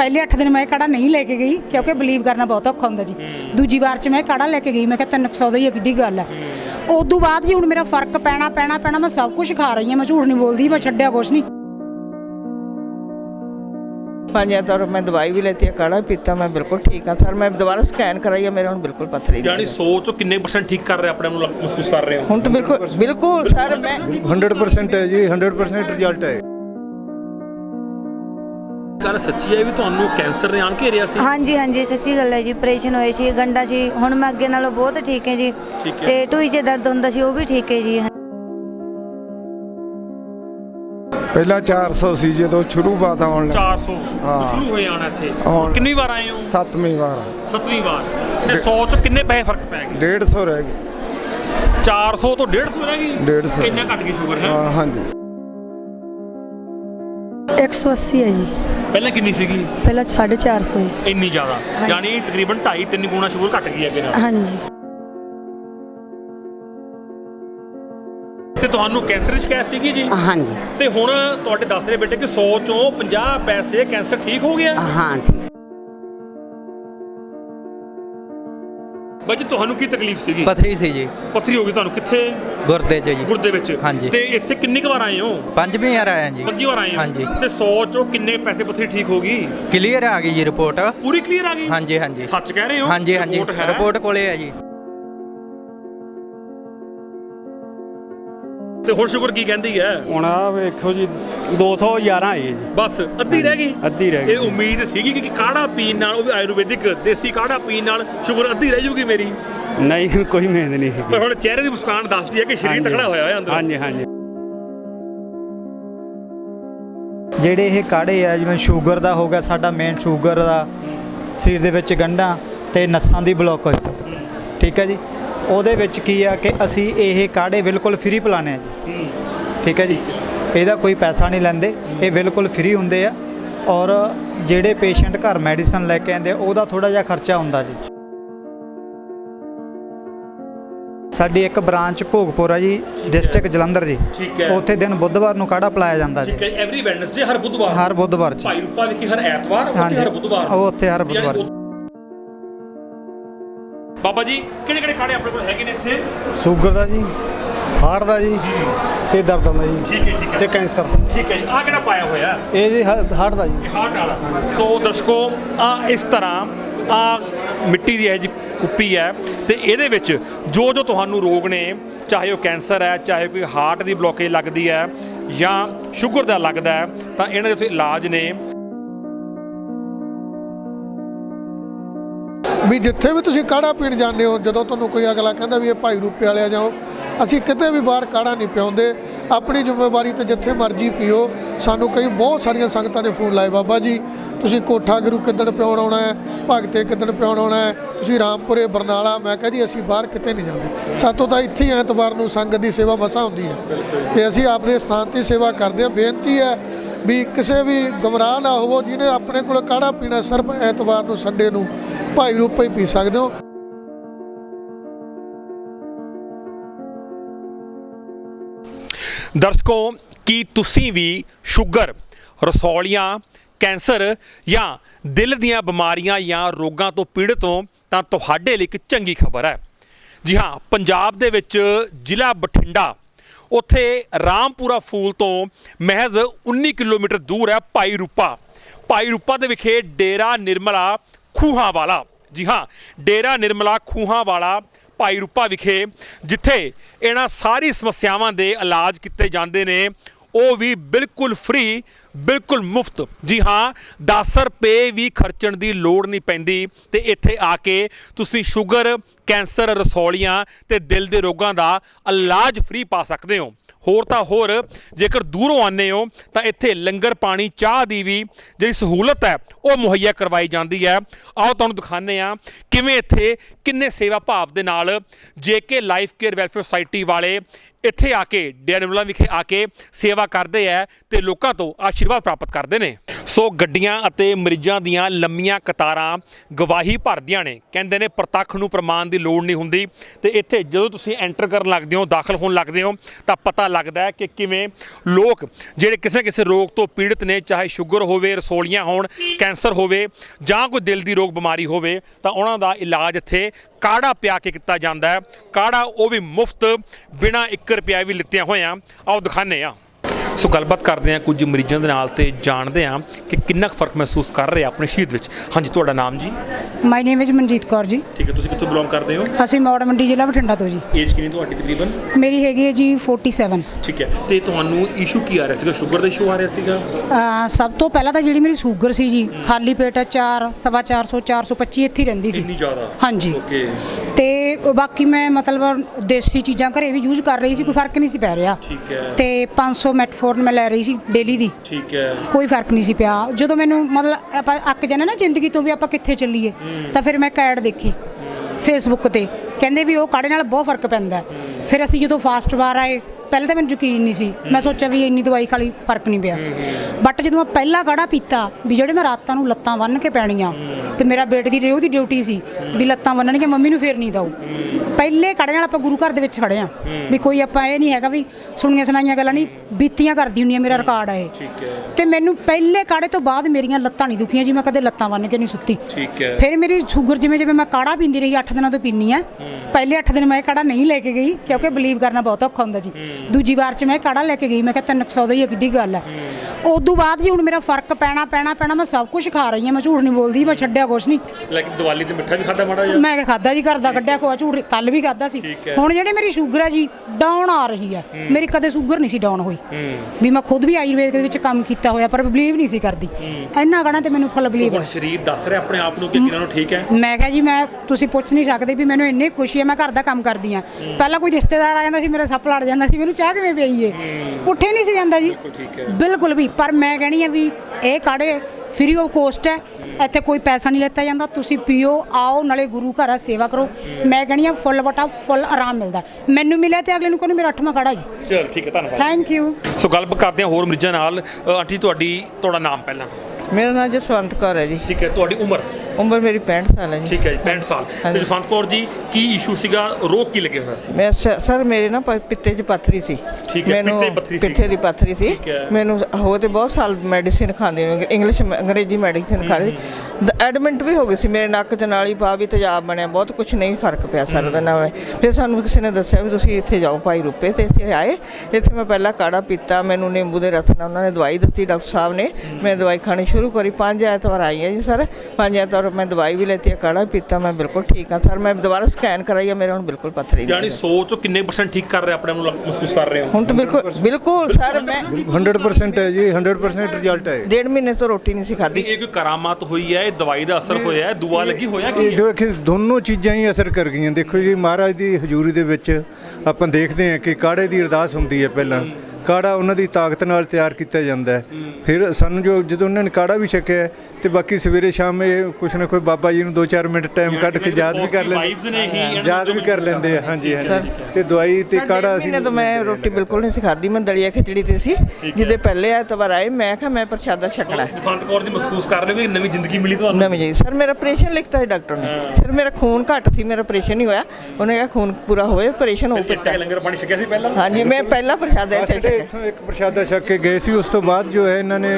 ਪਹਿਲੇ 8 ਦਿਨ ਮੈਂ ਕਾੜਾ ਨਹੀਂ ਲੈ ਕੇ ਗਈ ਕਿਉਂਕਿ ਬਲੀਵ ਕਰਨਾ ਬਹੁਤ ਔਖਾ ਹੁੰਦਾ ਜੀ। ਦੂਜੀ ਵਾਰ ਚ ਮੈਂ ਕਾੜਾ ਲੈ ਕੇ ਗਈ ਮੈਂ ਕਿਹਾ 300 ਦਾ ਹੀ ਕਿੱਡੀ ਗੱਲ ਹੈ। ਉਦੋਂ ਬਾਅਦ ਜੀ ਹੁਣ ਮੇਰਾ ਫ਼ਰਕ ਪੈਣਾ ਪੈਣਾ ਪੈਣਾ ਮੈਂ ਸਭ ਕੁਝ ਖਾ ਰਹੀ ਹਾਂ ਮੈਂ ਝੂਠ ਨਹੀਂ ਬੋਲਦੀ ਮੈਂ ਛੱਡਿਆ ਕੁਛ ਨਹੀਂ। ਪੰਜ ਐਤਵਾਰ ਮੈਂ ਦਵਾਈ ਵੀ ਲੈਤੀ ਹੈ ਕਾੜਾ ਪੀਤਾ ਮੈਂ ਬਿਲਕੁਲ ਠੀਕ ਹਾਂ ਸਰ ਮੈਂ ਦੁਬਾਰਾ ਸਕੈਨ ਕਰਾਈ ਹੈ ਮੇਰੇ ਹੁਣ ਬਿਲਕੁਲ ਪੱਥਰੀ ਨਹੀਂ ਯਾਨੀ ਹੈ। 100 ਚੋਂ ਕਿੰਨੇ ਪਰਸੈਂਟ ਠੀਕ ਕਰ ਰਹੇ ਆਪਣੇ ਆਪ ਨੂੰ ਲੱਗ- ਮਹਿਸੂਸ ਕਰ ਰਹੇ ਹੋ? ਹੁਣ ਤਾਂ ਬਿਲਕੁਲ ਬਿਲਕੁਲ ਸਰ ਮੈਂ 100% ਹੈ ਜੀ 100% ਰਿਜ਼ਲਟ ਹੈ। ਗੱਲ ਸੱਚੀ ਹੈ ਵੀ ਤੁਹਾਨੂੰ ਕੈਂਸਰ ਨੇ ਆਣ ਘੇਰਿਆ ਸੀ? ਹਾਂਜੀ ਹਾਂਜੀ ਸੱਚੀ ਗੱਲ ਹੈ ਜੀ ਆਪਰੇਸ਼ਨ ਹੋਏ ਸੀ ਗੰਡਾ ਸੀ ਹੁਣ ਮੈਂ ਅੱਗੇ ਨਾਲੋਂ ਬਹੁਤ ਠੀਕ ਹੈ ਜੀ। ਠੀਕ ਹੈ। ਤੇ ਢੂਈ 'ਚ ਦਰਦ ਹੁੰਦਾ ਸੀ ਉਹ ਵੀ ਠੀਕ ਹੈ ਜੀ ਪਹਿਲਾਂ 400 ਸੀ ਜਦੋਂ ਸ਼ੁਰੂਆਤ ਆਉਣ ਲੱਗੀ। 400 ਹਾਂ। ਸ਼ੁਰੂ ਹੋਏ ਆਣਾ ਇੱਥੇ। ਹੁਣ- ਕਿੰਨੀ ਵਾਰ ਆਏ ਹੋ? ਸੱਤਵੀਂ ਵਾਰ। ਸੱਤਵੀਂ ਵਾਰ। ਤੇ 100 ਚੋਂ ਕਿੰਨੇ ਪੈਸੇ ਫ਼ਰਕ ਪੈ ਗਏ? 150 ਰਹਿ ਗਈ 400 ਤੋਂ 150 ਰਹਿ ਗਈ? 150 ਇੰਨਾ ਘਟ ਗਈ ਸ਼ੂਗਰ ਹੈ? ਹਾਂ ਹਾਂਜੀ। 180 ਹੈ ਜੀ। ਪਹਿਲਾਂ ਕਿੰਨੀ ਸੀਗੀ? ਪਹਿਲਾਂ 450 ਜੀ ਇੰਨੀ ਜ਼ਿਆਦਾ। ਯਾਨੀ ਤਕਰੀਬਨ 2.5 3 ਗੁਣਾ ਸ਼ੂਗਰ ਘਟ ਗਈ ਅੱਗੇ ਨਾਲ। ਹਾਂਜੀ। ਤੇ ਤੁਹਾਨੂੰ ਕੈਂਸਰ ਦੀ ਸ਼ਿਕਾਇਤ ਸੀਗੀ ਜੀ? ਹਾਂਜੀ। ਤੇ ਹੁਣ ਤੁਹਾਡੇ ਦੱਸ ਰਹੇ ਬੇਟੇ ਕਿ 100 ਚੋਂ 50 ਪੈਸੇ ਕੈਂਸਰ ਠੀਕ ਹੋ ਗਿਆ? ਹਾਂ ਠੀਕ। ਬਾਈ ਜੀ ਤੁਹਾਨੂੰ ਕੀ ਤਕਲੀਫ ਸੀਗੀ? ਪਥਰੀ ਸੀ ਜੀ। ਪੱਥਰੀ ਹੋ ਗਈ ਤੁਹਾਨੂੰ ਕਿੱਥੇ? ਗੁਰਦੇ 'ਚ ਜੀ। ਗੁਰਦੇ ਵਿੱਚ। ਹਾਂਜੀ। ਤੇ ਇੱਥੇ ਕਿੰਨੀ ਕੁ ਵਾਰ ਆਏ ਹੋ? ਪੰਜਵੀਂ ਵਾਰ ਆਇਆ ਜੀ। ਪੰਜੀ ਵਾਰ ਆਏ ਹੋ? ਹਾਂਜੀ। ਤੇ 100 ਚੋਂ ਕਿੰਨੇ ਪੈਸੇ ਪੱਥਰੀ ਠੀਕ ਹੋ ਗਈ? ਕਲੀਅਰ ਆ ਗਈ ਜੀ ਰਿਪੋਰਟ ਪੂਰੀ ਕਲੀਅਰ ਆ ਗਈ? ਹਾਂਜੀ ਹਾਂਜੀ। ਸੱਚ ਕਹਿ ਰਹੇ ਹੋ? ਹਾਂਜੀ ਹਾਂਜੀ। ਰਿਪੋਰਟ ਕੋਲੇ ਆ ਜੀ। ਤੇ ਹੁਣ ਸ਼ੂਗਰ ਕੀ ਕਹਿੰਦੀ ਹੈ? ਹੁਣ ਆ ਵੇਖੋ ਜੀ 211 ਆਈ ਹੈ ਜੀ। ਬਸ ਅੱਧੀ ਰਹਿ ਗਈ? ਅੱਧੀ ਰਹਿ ਗਈ। ਇਹ ਉਮੀਦ ਸੀਗੀ ਕਿ ਕਾੜਾ ਪੀਣ ਨਾਲ ਉਹ ਵੀ ਆਯੁਰਵੈਦਿਕ ਦੇਸੀ ਕਾੜਾ ਪੀਣ ਨਾਲ ਸ਼ੂਗਰ ਅੱਧੀ ਰਹਿ ਜੂਗੀ ਮੇਰੀ। ਨਹੀਂ ਕੋਈ ਮਿਹਨਤ ਨਹੀਂ। ਪਰ ਹੁਣ ਚਿਹਰੇ ਦੀ ਮੁਸਕਾਨ ਦੱਸਦੀ ਹੈ ਕਿ ਸਰੀਰ। ਤਕੜਾ ਹੋਇਆ ਹੈ ਅੰਦਰ। ਹਾਂਜੀ ਹਾਂਜੀ। ਜਿਹੜੇ ਇਹ ਕਾੜੇ ਆ ਜਿਵੇਂ ਸ਼ੂਗਰ ਦਾ ਹੋ ਗਿਆ ਸਾਡਾ ਮੇਨ ਸ਼ੂਗਰ ਦਾ ਸਿਰ ਦੇ ਵਿੱਚ ਗੰਢਾਂ ਤੇ ਨਸਾਂ ਦੀ ਬਲੌਕੇਜ ਠੀਕ ਹੈ ਜੀ? ਉਹਦੇ ਵਿੱਚ ਕੀ ਆ ਕਿ ਅਸੀਂ ਇਹ ਕਾੜੇ ਬਿਲਕੁਲ ਫ੍ਰੀ ਪਿਲਾਣੇ ਆ ਜੀ। ਠੀਕ ਹੈ ਜੀ। ਇਹਦਾ ਕੋਈ ਪੈਸਾ ਨਹੀਂ ਲੈਂਦੇ। ਇਹ ਬਿਲਕੁਲ ਫ੍ਰੀ ਹੁੰਦੇ ਆ। ਔਰ ਜਿਹੜੇ ਪੇਸ਼ੈਂਟ ਘਰ ਮੈਡੀਸਨ ਲੈ ਕੇ ਆਉਂਦੇ ਉਹਦਾ ਥੋੜਾ ਜਿਹਾ ਖਰਚਾ ਹੁੰਦਾ ਜੀ। ਸਾਡੀ ਇੱਕ ਬ੍ਰਾਂਚ ਭੋਗਪੁਰ ਆ ਜੀ ਡਿਸਟ੍ਰਿਕਟ ਜਲੰਧਰ ਜੀ। ਉੱਥੇ ਦਿਨ ਬੁੱਧਵਾਰ ਨੂੰ ਕਾੜਾ ਪਿਲਾਇਆ ਜਾਂਦਾ ਜੀ। ਠੀਕ ਹੈ ਐਵਰੀ ਵੈਡਨਸਡੇ ਹਰ ਬੁੱਧਵਾਰ। ਹਰ ਬੁੱਧਵਾਰ ਜੀ। ਭਾਈ ਰੂਪਾ ਵਿਖੇ ਹਰ ਐਤਵਾਰ ਉੱਥੇ। ਹਰ ਬੁੱਧਵਾਰ। ਉਹ ਉੱਥੇ ਹਰ ਬੁੱਧਵਾਰ। ਬਾਬਾ ਜੀ ਕਿਹੜੇ ਕਿਹੜੇ ਕਾੜੇ ਆਪਣੇ ਕੋਲ ਹੈਗੇ ਨੇ ਇੱਥੇ? ਸ਼ੂਗਰ ਦਾ ਜੀ ਹਾਰਟ ਦਾ ਜੀ ਤੇ ਦਰਦ ਦਾ ਜੀ ਠੀਕ ਹੈ ਠੀਕ ਹੈ। ਤੇ ਕੈਂਸਰ। ਠੀਕ ਹੈ ਜੀ। ਆ ਕਿਹੜਾ ਪਾਇਆ ਹੋਇਆ? ਇਹ ਜੀ ਹਾਰਟ ਦਾ ਜੀ। ਹਾਰਟ ਵਾਲਾ। ਸੋ ਦਰਸ਼ਕੋ ਆ ਇਸ ਤਰ੍ਹਾਂ ਆ ਮਿੱਟੀ ਦੀ ਇਹ ਜੀ ਕੁੱਪੀ ਹੈ ਤੇ ਇਹਦੇ ਵਿੱਚ ਜੋ ਜੋ ਤੁਹਾਨੂੰ ਰੋਗ ਨੇ ਚਾਹੇ ਉਹ ਕੈਂਸਰ ਹੈ ਚਾਹੇ ਕੋਈ ਹਾਰਟ ਦੀ ਬਲੋਕੇਜ ਲੱਗਦੀ ਹੈ ਜਾਂ ਸ਼ੂਗਰ ਦਾ ਲੱਗਦਾ ਹੈ ਤਾਂ ਇਹਨਾਂ ਦੇ ਉੱਤੇ ਇਲਾਜ ਨੇ। ਵੀ ਜਿੱਥੇ ਵੀ ਤੁਸੀਂ ਕਾੜਾ ਪੀਣ ਜਾਂਦੇ ਹੋ, ਜਦੋਂ ਤੁਹਾਨੂੰ ਕੋਈ ਅਗਲਾ ਕਹਿੰਦਾ ਵੀ ਇਹ ਭਾਈ ਰੂਪੇ ਵਾਲਿਆ ਜਾਓ, ਅਸੀਂ ਕਿਤੇ ਵੀ ਬਾਹਰ ਕਾੜਾ ਨਹੀਂ ਪਿਆਉਂਦੇ। ਆਪਣੀ ਜ਼ਿੰਮੇਵਾਰੀ ਤੇ ਜਿੱਥੇ ਮਰਜ਼ੀ ਪੀਓ। ਸਾਨੂੰ ਕਈ ਬਹੁਤ ਸਾਰੀਆਂ ਸੰਗਤਾਂ ਨੇ ਫੋਨ ਲਾਏ, ਬਾਬਾ ਜੀ, ਤੁਸੀਂ ਕੋਠਾ ਗੁਰੂ ਕਿੱਦਣ ਪਿਆਉਣ ਆਉਣਾ ਹੈ? ਭਗਤੇ ਕਿੱਦਣ ਪਿਆਉਣ ਆਉਣਾ ਹੈ? ਤੁਸੀਂ ਰਾਮਪੁਰੇ, ਬਰਨਾਲਾ, ਮੈਂ ਕਿਹਾ ਜੀ, ਅਸੀਂ ਬਾਹਰ ਕਿਤੇ ਨਹੀਂ ਜਾਂਦੇ। ਸਾਤੋਂ ਤਾਂ ਇੱਥੇ ਹੀ ਐਤਵਾਰ ਨੂੰ ਸੰਗਤ ਦੀ ਸੇਵਾ ਮਸਾ ਹੁੰਦੀ ਹੈ। ਤੇ ਅਸੀਂ ਆਪਣੇ ਸਥਾਨ ਤੇ ਸੇਵਾ ਕਰਦੇ ਹਾਂ। ਬੇਨਤੀ ਹੈ ਵੀ ਕਿਸੇ ਵੀ ਗਮਰਾਹ ਨਾ ਹੋਵੋ, ਜਿਹਨੇ ਆਪਣੇ ਕੋਲ ਕਾੜਾ ਪੀਣਾ ਸਿਰਫ ਐਤਵਾਰ ਨੂੰ, ਸੰਡੇ ਨੂੰ ਭਾਈ ਰੂਪੇ ਹੀ ਪੀ ਸਕਦੇ ਹੋ। ਦਰਸ਼ਕੋ, ਕੀ ਤੁਸੀਂ ਵੀ ਸ਼ੂਗਰ, ਰਸੌਲੀਆਂ, ਕੈਂਸਰ ਜਾਂ ਦਿਲ ਦੀਆਂ ਬਿਮਾਰੀਆਂ ਜਾਂ ਰੋਗਾਂ ਤੋਂ ਪੀੜਤ ਹੋ, ਤਾਂ ਤੁਹਾਡੇ ਲਈ ਇੱਕ ਚੰਗੀ ਖਬਰ ਹੈ। ਜੀ ਹਾਂ, ਪੰਜਾਬ ਦੇ ਵਿੱਚ ਜ਼ਿਲ੍ਹਾ ਬਠਿੰਡਾ ਉੱਥੇ ਰਾਮਪੁਰਾ ਫੂਲ ਤੋਂ ਮਹਿਜ਼ 19 ਕਿਲੋਮੀਟਰ ਦੂਰ ਹੈ ਭਾਈ ਰੂਪਾ। ਭਾਈ ਰੂਪਾ ਦੇ ਵਿਖੇ ਡੇਰਾ ਨਿਰਮਲਾ ਖੂਹਾਂ ਵਾਲਾ ਜੀ ਹਾਂ, ਡੇਰਾ ਨਿਰਮਲਾ ਖੂਹਾਂ ਵਾਲਾ ਭਾਈ ਰੂਪਾ ਵਿਖੇ, ਜਿੱਥੇ ਇਹਨਾਂ ਸਾਰੀ ਸਮੱਸਿਆਵਾਂ ਦੇ ਇਲਾਜ ਕੀਤੇ ਜਾਂਦੇ ਨੇ। ਉਹ ਵੀ ਬਿਲਕੁਲ ਫ੍ਰੀ ਬਿਲਕੁਲ ਮੁਫਤ। ਜੀ ਹਾਂ 10 ਰੁਪਏ ਵੀ ਖਰਚਣ ਦੀ ਲੋੜ ਨਹੀਂ ਪੈਂਦੀ ਤੇ ਇੱਥੇ ਆ ਕੇ ਤੁਸੀਂ ਸ਼ੂਗਰ ਕੈਂਸਰ ਰਸੌਲੀਆਂ ਤੇ ਦਿਲ ਦੇ ਰੋਗਾਂ ਦਾ ਇਲਾਜ ਫ੍ਰੀ ਪਾ ਸਕਦੇ ਹੋ। ਹੋਰ ਤਾਂ ਹੋਰ, ਜੇਕਰ ਦੂਰੋਂ ਆਨੇ ਹੋ, ਤਾਂ ਇੱਥੇ ਲੰਗਰ ਪਾਣੀ, ਚਾਹ ਦੀ ਵੀ ਜਿਹੜੀ ਸਹੂਲਤ ਹੈ, ਉਹ ਮੁਹੱਈਆ ਕਰਵਾਈ ਜਾਂਦੀ ਹੈ। ਆਓ ਤੁਹਾਨੂੰ ਦਿਖਾਉਂਦੇ ਆ ਕਿਵੇਂ ਇੱਥੇ ਕਿੰਨੇ ਸੇਵਾ ਭਾਵ ਦੇ ਨਾਲ JK life care welfare society ਵਾਲੇ ਇੱਥੇ ਆ ਕੇ ਡੇਰਾ ਵਿਖੇ ਆ ਕੇ ਸੇਵਾ ਕਰਦੇ ਆ ਤੇ ਲੋਕਾਂ ਤੋਂ ਆਸ਼ੀਰਵਾਦ ਪ੍ਰਾਪਤ ਕਰਦੇ ਨੇ। ਸੋ ਗੱਡੀਆਂ ਅਤੇ ਮਰੀਜ਼ਾਂ ਦੀਆਂ ਲੰਮੀਆਂ ਕਤਾਰਾਂ ਗਵਾਹੀ ਭਰਦੀਆਂ ਨੇ। ਕਹਿੰਦੇ ਨੇ ਪ੍ਰਤੱਖ ਨੂੰ ਪ੍ਰਮਾਣ ਦੀ ਲੋੜ ਨਹੀਂ ਹੁੰਦੀ ਤੇ ਇੱਥੇ ਜਦੋਂ ਤੁਸੀਂ ਐਂਟਰ ਕਰਨ ਲੱਗਦੇ ਹੋ, ਦਾਖਲ ਹੋਣ ਲੱਗਦੇ ਹੋ, ਤਾਂ ਪਤਾ ਲੱਗਦਾ ਹੈ ਕਿ ਕਿਵੇਂ ਲੋਕ ਜਿਹੜੇ ਕਿਸੇ ਕਿਸੇ ਰੋਗ ਤੋਂ ਪੀੜਤ ਨੇ, ਚਾਹੇ ਸ਼ੂਗਰ ਹੋਵੇ, ਰਸੋਲੀਆਂ ਹੋਣ, ਕੈਂਸਰ ਹੋਵੇ ਜਾਂ ਕੋਈ ਦਿਲ ਦੀ ਰੋਗ ਬਿਮਾਰੀ ਹੋਵੇ, ਤਾਂ ਉਹਨਾਂ ਦਾ ਇਲਾਜ ਇੱਥੇ ਕਾੜਾ ਪਿਆ ਕੇ ਕੀਤਾ ਜਾਂਦਾ ਹੈ। ਕਾੜਾ ਉਹ ਵੀ ਮੁਫਤ, ਬਿਨਾ 1 ਰੁਪਿਆ ਵੀ ਲਿੱਤਿਆਂ ਹੋਇਆਂ ਆਓ ਦਿਖਾਣੇ ਆ ਸੋ ਗੱਲਬਾਤ ਕਰਦੇ ਆ ਕੁਝ ਮਰੀਜ਼ਾਂ ਦੇ ਨਾਲ ਤੇ ਜਾਣਦੇ ਆ ਕਿ ਕਿੰਨਾ ਫ਼ਰਕ ਮਹਿਸੂਸ ਕਰ ਰਹੇ ਆ ਆਪਣੇ ਸ਼ਹੀਦ ਵਿੱਚ। ਹਾਂਜੀ ਤੁਹਾਡਾ ਨਾਮ ਜੀ? My name is Manjeet Kaur ji. ਠੀਕ ਹੈ ਤੁਸੀਂ ਕਿੱਥੋਂ ਬਿਲੋਂਗ ਕਰਦੇ ਹੋ? ਅਸੀਂ ਮੌੜ ਮੰਡੀ ਜ਼ਿਲ੍ਹਾ ਬਠਿੰਡਾ ਤੋਂ ਜੀ। ਏਜ ਕਿੰਨੀ ਤੁਹਾਡੀ ਤਕਰੀਬਨ? ਮੇਰੀ ਹੈਗੀ ਹੈ ਜੀ 47 ਠੀਕ ਹੈ ਤੇ ਤੁਹਾਨੂੰ ਇਸ਼ੂ ਕੀ ਆ ਰਿਹਾ ਸੀਗਾ? ਸ਼ੂਗਰ ਦਾ ਇਸ਼ੂ ਆ ਰਿਹਾ ਸੀਗਾ? ਸਭ ਤੋਂ ਪਹਿਲਾਂ ਤਾਂ ਜਿਹੜੀ ਮੇਰੀ ਸ਼ੂਗਰ ਸੀ ਜੀ ਖਾਲੀ ਪੇਟ 4 ਸਵਾ 400 425 ਇੱਥੇ ਰਹਿੰਦੀ ਸੀ। ਇੰਨੀ ਜ਼ਿਆਦਾ? ਹਾਂਜੀ। ਓਕੇ ਤੇ ਬਾਕੀ ਮੈਂ ਮਤਲਬ ਦੇਸੀ ਚੀਜ਼ਾਂ ਘਰੇ ਵੀ ਯੂਜ਼ ਕਰ ਰਹੀ ਸੀ ਕੋਈ ਫ਼ਰਕ ਨਹੀਂ ਸੀ ਪੈ ਰਿਹਾ। ਠੀਕ ਹੈ। ਤੇ 500 ਮੈਟਫੋਰਨ ਮੈਂ ਲੈ ਰਹੀ ਸੀ ਡੇਲੀ ਦੀ। ਠੀਕ ਹੈ। ਕੋਈ ਫ਼ਰਕ ਨਹੀਂ ਸੀ ਪਿਆ। ਜਦੋਂ ਮੈਨੂੰ ਮਤਲਬ ਆਪਾਂ ਅੱਕ ਜਾਣਾ ਨਾ ਜ਼ਿੰਦਗੀ ਤੋਂ ਵੀ ਆਪਾਂ ਕਿੱਥੇ ਚੱਲੀਏ ਤਾਂ ਫਿਰ ਮੈਂ ਕੈਡ ਦੇਖੀ ਫੇਸਬੁੱਕ ਤੇ। ਕਹਿੰਦੇ ਵੀ ਉਹ ਕਾੜੇ ਨਾਲ ਬਹੁਤ ਫ਼ਰਕ ਪੈਂਦਾ। ਹੈ। ਫਿਰ ਅਸੀਂ ਜਦੋਂ ਫਾਸਟ ਵਾਰ ਆਏ ਪਹਿਲਾਂ ਤਾਂ ਮੈਨੂੰ ਯਕੀਨ ਨਹੀਂ ਸੀ। ਮੈਂ ਸੋਚਿਆ ਵੀ ਇੰਨੀ ਦਵਾਈ ਖਾਲੀ ਫ਼ਰਕ ਨਹੀਂ ਪਿਆ। ਬਟ ਜਦੋਂ ਮੈਂ ਪਹਿਲਾ ਕਾੜਾ ਪੀਤਾ ਵੀ ਜਿਹੜੇ ਮੈਂ ਰਾਤਾਂ ਨੂੰ ਲੱਤਾਂ ਬੰਨ੍ਹ ਕੇ ਪੈਣੀਆਂ ਤੇ ਮੇਰਾ ਬੇਟੇ ਦੀ ਰਿਓ ਦੀ ਡਿਊਟੀ ਸੀ ਵੀ ਲੱਤਾਂ ਬੰਨਣੀਆਂ ਮੰਮੀ ਨੂੰ ਫੇਰ ਨਹੀਂ ਦਊ। ਪਹਿਲੇ ਕਾੜੇ ਨਾਲ ਆਪਾਂ ਗੁਰੂ ਘਰ ਦੇ ਵਿੱਚ ਖੜੇ ਆ ਵੀ ਕੋਈ ਆਪਾਂ ਇਹ ਨਹੀਂ ਹੈਗਾ ਵੀ ਸੁਣੀਆਂ ਸੁਣਾਈਆਂ ਗੱਲਾਂ ਨਹੀਂ ਬੀਤੀਆਂ ਕਰਦੀ ਹੁੰਦੀ ਆ ਮੇਰਾ ਰਿਕਾਰਡ ਆ ਇਹ। ਤੇ ਮੈਨੂੰ ਪਹਿਲੇ ਕਾੜੇ ਤੋਂ ਬਾਅਦ ਮੇਰੀਆਂ ਲੱਤਾਂ ਨਹੀਂ ਦੁਖੀਆਂ ਜੀ ਮੈਂ ਕਦੇ ਲੱਤਾਂ ਬੰਨ੍ਹ ਕੇ ਨਹੀਂ ਸੁੱਤੀ। ਠੀਕ ਹੈ। ਫਿਰ ਮੇਰੀ ਸ਼ੂਗਰ ਜਿਵੇਂ ਜਿਵੇਂ ਮੈਂ ਕਾੜਾ ਪੀਂਦੀ ਰਹੀ 8 ਦਿਨਾਂ ਤੋਂ ਪੀਨੀ ਆ ਪਹਿਲੇ 8 ਦਿਨ ਮੈਂ ਇਹ ਕਾੜਾ ਨਹੀਂ ਲੈ ਕੇ ਗਈ ਕਿਉਂਕਿ ਬਲੀਵ ਕਰਨਾ ਬਹੁਤ ਔਖਾ ਹੁੰਦਾ ਜੀ। ਦੂਜੀ ਵਾਰ ਚ ਮੈਂ ਕਾੜਾ ਲੈ ਕੇ ਗਈ ਮੈਂ ਕਿਹਾ 300 ਦਾ ਹੀ ਹੈ ਕਿੱਡੀ ਗੱਲ ਹੈ ਉਦੋਂ ਬਾਅਦ ਜੀ ਹੁਣ ਮੇਰਾ ਫ਼ਰਕ ਪੈਣਾ ਪੈਣਾ ਪੈਣਾ ਮੈਂ ਸਭ ਕੁਝ ਖਾ ਰਹੀ ਹਾਂ ਮੈਂ ਝੂਠ ਨਹੀਂ ਬੋਲਦੀ ਮੈਂ ਛੱਡਿਆ ਕੁਛ ਨਹੀਂ ਲੇਕਿਨ ਦੀਵਾਲੀ ਤੇ ਮਿੱਠਾ ਵੀ ਖਾਦਾ ਮਾੜਾ ਜਿਹਾ? ਮੈਂ ਖਾਦਾ ਜੀ ਘਰ ਦਾ ਕੱਢਿਆ ਖੋਆ ਝੂਠ ਕੱਲ ਵੀ ਖਾਦਾ ਸੀ। ਹੈ। ਹੁਣ ਜਿਹੜੀ ਮੇਰੀ ਸ਼ੂਗਰ ਹੈ ਜੀ ਡਾਊਨ ਆ ਰਹੀ ਹੈ। ਮੇਰੀ ਕਦੇ ਸ਼ੂਗਰ ਨਹੀਂ ਸੀ ਡਾਊਨ ਹੋਈ। ਵੀ ਮੈਂ ਖੁਦ ਵੀ ਆਯੁਰਵੇਦ ਦੇ ਵਿੱਚ ਕੰਮ ਕੀਤਾ ਹੋਇਆ ਪਰ ਬਲੀਵ ਨਹੀਂ ਸੀ ਕਰਦੀ। ਇੰਨਾ ਕਹਣਾ ਤੇ ਮੈਨੂੰ ਫੁੱਲ ਬਲੀਵ ਹੁਣ ਸਰੀਰ ਦੱਸ ਰਿਹਾ ਆਪਣੇ ਆਪ ਨੂੰ ਕਿ ਕਿਨਾਂ ਨੂੰ ਠੀਕ ਹੈ? ਮੈਂ ਕਿਹਾ ਜੀ ਮੈਂ ਤੁਸੀਂ ਪੁੱਛ ਨਹੀਂ ਸਕਦੇ ਵੀ ਮੈਨੂੰ ਇੰਨੀ ਖੁਸ਼ੀ ਹੈ ਮੈਂ ਘਰ ਦਾ ਕੰਮ ਕਰਦੀ ਆ। ਪਹਿਲਾਂ ਕੋਈ ਰਿਸ਼ਤੇਦਾਰ ਆ ਜਾਂਦਾ ਸੀ ਮੇਰਾ ਸੱਪ ਲੜ ਜਾਂਦਾ ਸੀ ਮੈਨੂੰ ਚਾਹ ਕਿਵੇਂ ਪਈਏ? ਉੱਠੇ ਨਹੀਂ ਸੀ ਜਾਂਦਾ ਜੀ। ਠੀਕ ਹੈ। ਬਿਲਕੁਲ ਵੀ ਪਰ ਮੈਂ ਕਹਿਣੀ ਆ ਵੀ ਇਹ ਕਾੜੇ ਫ੍ਰੀ ਆਫ ਕੋਸਟ ਹੈ ਇੱਥੇ ਕੋਈ ਪੈਸਾ ਨਹੀਂ ਲੈਤਾ ਜਾਂਦਾ ਤੁਸੀਂ ਪੀਓ ਆਓ ਨਾਲੇ ਗੁਰੂ ਘਰ ਆ ਸੇਵਾ ਕਰੋ। ਮੈਂ ਕਹਿਣੀ ਆ ਫੁੱਲ ਵਟਾ ਫੁੱਲ ਆਰਾਮ ਮਿਲਦਾ। ਮੈਨੂੰ ਮਿਲਿਆ ਤੇ ਅਗਲੇ ਨੂੰ ਕੋਈ ਮੇਰਾ ਅੱਠਵਾਂ ਕਾੜਾ ਜੀ। ਚਲ ਠੀਕ ਹੈ ਧੰਨਵਾਦ। ਥੈਂਕ ਯੂ ਸੋ ਗੱਲਬਾਤ ਕਰਦੇ ਹਾਂ ਹੋਰ ਮਰੀਜ਼ਾਂ ਨਾਲ। ਆਂਟੀ ਤੁਹਾਡੀ ਤੁਹਾਡਾ ਨਾਮ ਪਹਿਲਾਂ। ਮੇਰਾ ਨਾਮ ਜਸਵੰਤ ਕੌਰ ਹੈ ਜੀ। ਠੀਕ ਹੈ ਤੁਹਾਡੀ ਉਮਰ? ਉਮਰ ਮੇਰੀ 65 ਸਾਲ ਹੈ ਜੀ। ਠੀਕ ਹੈ ਜੀ 65 ਸਾਲ। ਤੇ ਹਾਂਜੀ। ਜਸਵੰਤ ਕੌਰ ਜੀ ਕੀ ਇਸ਼ੂ ਸੀਗਾ? ਰੋਗ ਕੀ ਲੱਗਿਆ ਹੋਇਆ ਸੀ? ਮੈਂ ਸ- ਸਰ ਮੇਰੇ ਨਾ ਪ- ਪਿੱਤੇ 'ਚ ਪੱਥਰੀ ਸੀ। ਠੀਕ ਹੈ, ਪਿੱਤੇ 'ਚ ਪੱਥਰੀ ਸੀ। ਪਿੱਤੇ ਦੀ ਪੱਥਰੀ ਸੀ। ਠੀਕ ਹੈ। ਮੈਨੂੰ ਹੋ ਤੇ ਬਹੁਤ ਸਾਲ ਮੈਡੀਸਿਨ ਖਾਂਦੀ ਨੂੰ ਇੰਗਲਿਸ਼ ਅੰਗਰੇਜ਼ੀ ਮੈਡੀਸਿਨ ਖਾ ਰਹੀ ਐਡਮਿਟ ਵੀ ਹੋ ਗਈ ਸੀ ਮੇਰੇ ਨੱਕ ਤੇ ਨਾਲ ਹੀ ਪਾ ਵੀ ਤੇਜ਼ਾਬ ਬਣਿਆ ਬਹੁਤ ਕੁਝ ਨਹੀਂ ਫ਼ਰਕ ਪਿਆ ਸਰ ਉਹਦੇ ਨਾਲ ਫਿਰ ਸਾਨੂੰ ਕਿਸੇ ਨੇ ਦੱਸਿਆ ਵੀ ਤੁਸੀਂ ਇੱਥੇ ਜਾਓ ਭਾਈ ਰੂਪੇ ਤੇ ਇੱਥੇ ਆਏ ਇੱਥੇ ਮੈਂ ਪਹਿਲਾਂ ਕਾੜਾ ਪੀਤਾ ਮੈਨੂੰ ਨਿੰਬੂ ਦੇ ਰਸ ਨਾਲ ਉਹਨਾਂ ਨੇ ਦਵਾਈ ਦਿੱਤੀ ਡਾਕਟਰ ਸਾਹਿਬ ਨੇ। ਮੈਂ ਦਵਾਈ ਖਾਣੀ ਸ਼ੁਰੂ ਕਰੀ ਪੰਜ ਐਤਵਾਰ ਆਈ ਹੈ ਜੀ ਸਰ ਪੰਜ ਐਤਵਾਰ ਮੈਂ ਦਵਾਈ ਵੀ ਲੈਤੀ ਹੈ ਕਾੜਾ ਪੀਤਾ ਮੈਂ ਬਿਲਕੁਲ ਠੀਕ ਹਾਂ ਸਰ ਮੈਂ ਦੁਬਾਰਾ ਸਕੈਨ ਕਰਾਈ ਹੈ ਮੇਰੇ ਹੁਣ ਬਿਲਕੁਲ ਪੱਥਰੀ ਨਹੀਂ ਯਾਨੀ ਹੈ। 100 ਚੋਂ ਕਿੰਨੇ ਪਰਸੈਂਟ ਠੀਕ ਕਰ ਰਹੇ ਆਪਣੇ ਆਪ ਨੂੰ ਮਹਿਸੂਸ ਕਰ ਰਹੇ ਹੋ? ਹੁਣ ਤਾਂ ਬਿਲਕੁਲ ਬਿਲਕੁਲ ਸਰ ਮੈਂ 100% ਹੈ ਜੀ 100% ਰਿਜ਼ਲਟ ਹੈ। ਡੇਢ ਮਹੀਨੇ ਤੋਂ ਰੋਟੀ ਨਹੀਂ ਸੀ ਖਾਧੀ। ਇਹ ਕੋਈ ਕਰਾਮਾਤ ਹੋਈ ਹੈ ਇਹ ਦਵਾਈ ਦਾ ਅਸਰ ਹੋਇਆ ਹੈ ਦੁਆ ਲੱਗੀ ਹੋਇਆ ਕੀ ਇਹ? ਦੇਖੋ ਦੋਨੋਂ ਚੀਜ਼ਾਂ ਹੀ ਅਸਰ ਕਰ ਗਈਆਂ। ਦੇਖੋ ਜੀ ਮਹਾਰਾਜ ਦੀ ਹਜ਼ੂਰੀ ਦੇ ਵਿੱਚ ਆਪਾਂ ਦੇਖਦੇ ਹਾਂ ਕਿ ਕਾੜੇ ਦੀ ਅਰਦਾਸ ਹੁੰਦੀ ਹੈ ਪਹਿਲਾਂ। ਕਾੜਾ ਉਹਨਾਂ ਦੀ ਤਾਕਤ ਨਾਲ ਤਿਆਰ ਕੀਤਾ ਜਾਂਦਾ ਹੈ। ਫਿਰ ਸਾਨੂੰ ਜੋ ਜਦੋਂ ਉਹਨਾਂ ਨੇ ਕਾੜਾ ਵੀ ਛਕਿਆ ਹੈ, ਤੇ ਬਾਕੀ ਸਵੇਰੇ ਸ਼ਾਮ ਇਹ ਕੁਛ ਨਾ ਕੋਈ ਬਾਬਾ ਜੀ ਨੂੰ 2-4 ਮਿੰਟ ਟਾਈਮ ਕੱਢ ਕੇ ਯਾਦ ਵੀ ਕਰ ਹੀ ਲੈਂਦੇ ਯਾਦ ਵੀ ਕਰ ਲੈਂਦੇ ਆ ਹਾਂਜੀ ਹਾਂਜੀ। ਤੇ ਦਵਾਈ ਤੇ ਕਾੜਾ ਮਹੀਨੇ ਤੋਂ ਮੈਂ ਰੋਟੀ ਬਿਲਕੁਲ ਨਹੀਂ ਖਾਧੀ ਮੈਂ ਦਲੀਆ ਖਿਚੜੀ ਤੇ ਸੀ ਜਿਹਦੇ ਪਹਿਲੇ ਐਤਵਾਰ ਆਏ ਮੈਂ ਕਿਹਾ ਮੈਂ ਪ੍ਰਸ਼ਾਦਾ ਛਕਣਾ ਹੈ। ਜਸਵੰਤ ਕੌਰ ਜੀ ਮਹਿਸੂਸ ਕਰ ਰਹੇ ਹੋ ਕਿ ਨਵੀਂ ਜ਼ਿੰਦਗੀ ਮਿਲੀ ਤੁਹਾਨੂੰ? ਨਵੀਂ ਜੀ ਸਰ ਮੇਰਾ ਆਪਰੇਸ਼ਨ ਲਿਖਤਾ ਸੀ ਡਾਕਟਰ ਨੇ। ਸਰ ਮੇਰਾ ਖੂਨ ਘੱਟ ਸੀ ਮੇਰਾ ਆਪਰੇਸ਼ਨ ਨਹੀਂ ਹੋਇਆ। ਉਹਨੇ ਕਿਹਾ ਖੂਨ ਪੂਰਾ ਹੋਵੇ ਆਪਰੇਸ਼ਨ ਹੋ ਪਿੱਤਾ ਲੰਗਰ ਪਾਣੀ ਛਕਿਆ ਸੀ ਪਹਿਲਾਂ? ਹਾਂਜੀ ਮੈਂ ਪਹਿਲਾ ਪ੍ਰਸ਼ਾਦਾ ਇੱਥੇ ਇੱਥੋਂ ਇੱਕ ਪ੍ਰਸ਼ਾਦਾ ਛਕ ਕੇ ਗਏ ਸੀ ਉਸ ਤੋਂ ਬਾਅਦ ਜੋ ਹੈ ਇਹਨਾਂ ਨੇ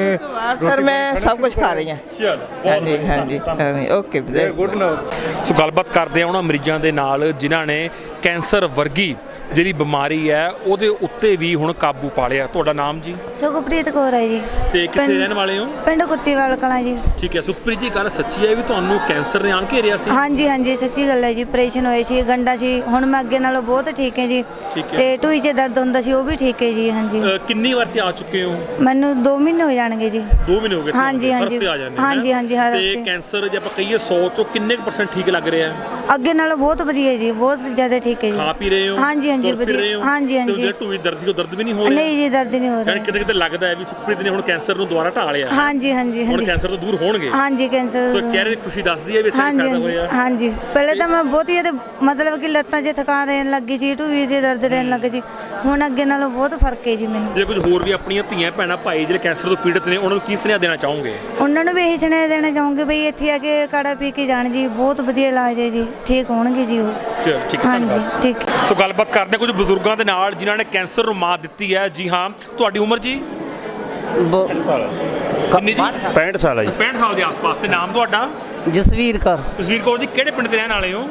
ਸਰ ਮੈਂ ਸਭ ਕੁਝ ਖਾ ਰਹੀ ਹਾਂ। ਚਲ ਹਾਂਜੀ ਹਾਂਜੀ ਹਾਂਜੀ ਓਕੇ ਗੁੱਡ ਨਾਓ ਸੋ ਗੱਲਬਾਤ ਕਰਦੇ ਆ ਉਹਨਾਂ ਮਰੀਜ਼ਾਂ ਦੇ ਨਾਲ ਜਿਨ੍ਹਾਂ ਨੇ ਕੈਂਸਰ ਵਰਗੀ ਜਿਹੜੀ ਬਿਮਾਰੀ ਹੈ ਉਹਦੇ ਉੱਤੇ ਵੀ ਹੁਣ ਕਾਬੂ ਪਾ ਲਿਆ। ਤੁਹਾਡਾ ਨਾਮ ਜੀ? ਸੁਖਪ੍ਰੀਤ ਕੌਰ ਹੈ ਜੀ। ਤੇ ਕਿੱਥੇ ਰਹਿਣ ਵਾਲੇ ਹੋ? ਪਿੰਡ ਕੁੱਤੀਵਾਲ ਕਲਾਂ ਜੀ। ਠੀਕ ਹੈ ਸੁਖਪ੍ਰੀਤ ਜੀ ਗੱਲ ਸੱਚੀ ਹੈ ਵੀ ਤੁਹਾਨੂੰ ਕੈਂਸਰ ਨੇ ਆਣ ਘੇਰਿਆ ਸੀ? ਹਾਂਜੀ ਹਾਂਜੀ ਸੱਚੀ ਗੱਲ ਹੈ ਜੀ। ਆਪਰੇਸ਼ਨ ਹੋਏ ਸੀ ਗੰਡਾ ਸੀ। ਹੁਣ ਮੈਂ ਅੱਗੇ ਨਾਲੋਂ ਬਹੁਤ ਠੀਕ ਹੈ ਜੀ। ਠੀਕ ਹੈ। ਤੇ ਢੂਈ 'ਚ ਦਰਦ ਹੁੰਦਾ ਸੀ ਉਹ ਵੀ ਠੀਕ ਹੈ ਜੀ ਹਾਂਜੀ। ਅ, ਕਿੰਨੀ ਵਾਰ ਸੀ ਆ ਚੁੱਕੇ ਹੋ? ਮੈਨੂੰ 2 ਮਹੀਨੇ ਹੋ ਜਾਣਗੇ ਜੀ। 2 ਮਹੀਨੇ ਹੋ ਗਏ ਤੁਹਾਨੂੰ ਹਾਂਜੀ, ਹਰ ਹਾਂਜੀ। ਹਫ਼ਤੇ ਆ ਜਾਂਦੇ ਹੋ, ਹਾਂਜੀ, ਹੈਂ? ਹਾਂਜੀ, ਹਰ ਤੇ ਹਫ਼ਤੇ। ਕੈਂਸਰ ਜੇ ਆਪਾਂ ਕਹੀਏ 100 ਚੋਂ ਕਿੰਨੇ ਪਰਸੈਂਟ ਠੀਕ ਲੱਗ ਰਿਹਾ ਹੈ? ਅੱਗੇ ਨਾਲੋਂ ਬਹੁਤ ਵਧੀਆ ਜੀ ਬਹੁਤ ਜ਼ਿਆਦਾ ਠੀਕ ਠੀਕ ਹੈ ਜੀ। ਖਾ ਪੀ ਰਹੇ ਹੋ? ਹਾਂਜੀ ਹਾਂਜੀ ਤੁਰ ਫਿਰ ਵਧੀਆ। ਰਹੇ ਹੋ? ਹਾਂਜੀ ਤੇ ਹਾਂਜੀ। ਢੂਈ ਦਰਦ ਸੀ ਉਹ ਦਰਦ ਵੀ ਨਹੀਂ ਹੋ ਰਿਹਾ ਨਹੀਂ ਜੀ ਦਰਦ ਨਹੀਂ ਹੋ ਯਾਨੀ ਰਿਹਾ ਕਿਤੇ ਕਿਤੇ ਲੱਗਦਾ ਹੈ ਵੀ ਸੁਖਪ੍ਰੀਤ ਨੇ ਹੁਣ ਕੈਂਸਰ ਨੂੰ ਦੁਬਾਰਾ ਢਾਹ ਲਿਆ ਹਾਂਜੀ ਹਾਂਜੀ ਹੁਣ ਹਾਂਜੀ। ਕੈਂਸਰ ਤੋਂ ਦੂਰ ਹੋਣਗੇ। ਹਾਂਜੀ ਕੈਂਸਰ ਸੋ ਚਿਹਰੇ ਦੀ ਖੁਸ਼ੀ ਦੱਸਦੀ ਹੈ ਵੀ ਇੱਥੇ ਹਾਂਜੀ ਫਾਇਦਾ ਹਾਂਜੀ ਹੋਇਆ। ਹਾਂਜੀ। ਪਹਿਲੇ ਤਾਂ ਮੈਂ ਬਹੁਤ ਹੀ ਇਹਦੇ ਮਤਲਬ ਕਿ ਲੱਤਾਂ 'ਚ ਥਕਾਨ ਰਹਿਣ ਲੱਗੀ ਸੀ ਢੂਈ ਦੇ ਦਰਦ ਰਹਿਣ ਲੱਗ ਸੀ। ਹੁਣ ਅੱਗੇ ਨਾਲੋਂ ਬਹੁਤ ਫ਼ਰਕ ਹੈ ਜੀ ਮੈਨੂੰ। ਜੇ ਕੁਝ ਹੋਰ ਵੀ ਆਪਣੀਆਂ ਧੀਆਂ ਭੈਣਾਂ ਭਾਈ ਜਿਹੜੇ ਕੈਂਸਰ ਤੋਂ ਪੀੜਤ ਨੇ ਉਹਨਾਂ ਨੂੰ ਕੀ ਸੁਨੇਹਾ ਦੇਣਾ ਚਾਹੋਗੇ? ਉਹਨਾਂ ਨੂੰ ਵੀ ਇਹੀ ਸੁਨੇਹਾ ਦੇਣਾ ਚਾਹੂੰਗੀ ਬਈ ਇੱਥੇ ਆ ਕੇ ਕਾੜਾ ਪੀ ਕੇ ਜਾਣ ਜੀ। ਬਹੁਤ ਵਧੀਆ ਇਲਾਜ ਹੈ ਜੀ। ਠੀਕ ਹੋਣਗੇ ਜੀ ਉਹ। ਚਲੋ ਠੀਕ ਹੈ ਹਾਂਜੀ ਧੰਨਵਾਦ। ਠੀਕ। ਸੋ ਗੱਲਬਾਤ ਕਰਦੇ ਹਾਂ ਕੁਝ ਬਜ਼ੁਰਗਾਂ ਦੇ ਨਾਲ ਜਿਨ੍ਹਾਂ ਨੇ ਕੈਂਸਰ ਨੂੰ ਮਾਤ ਦਿੱਤੀ ਹੈ। ਜੀ ਹਾਂ ਤੁਹਾਡੀ ਉਮਰ ਜੀ? ਕਿੰਨੀ ਜੀ? 65 ਸਾਲ ਹੈ 65 ਸਾਲ ਦੇ ਆਸ-ਪਾਸ। ਤੇ ਨਾਮ ਤੁਹਾਡਾ? ਜਸਵੀਰ ਕੌਰ। ਤਸਵੀਰ ਕੌਰ ਜੀ ਕਿਹੜੇ ਪਿੰਡ ਦੇ ਰਹਿਣ ਵਾਲੇ ਹੋ?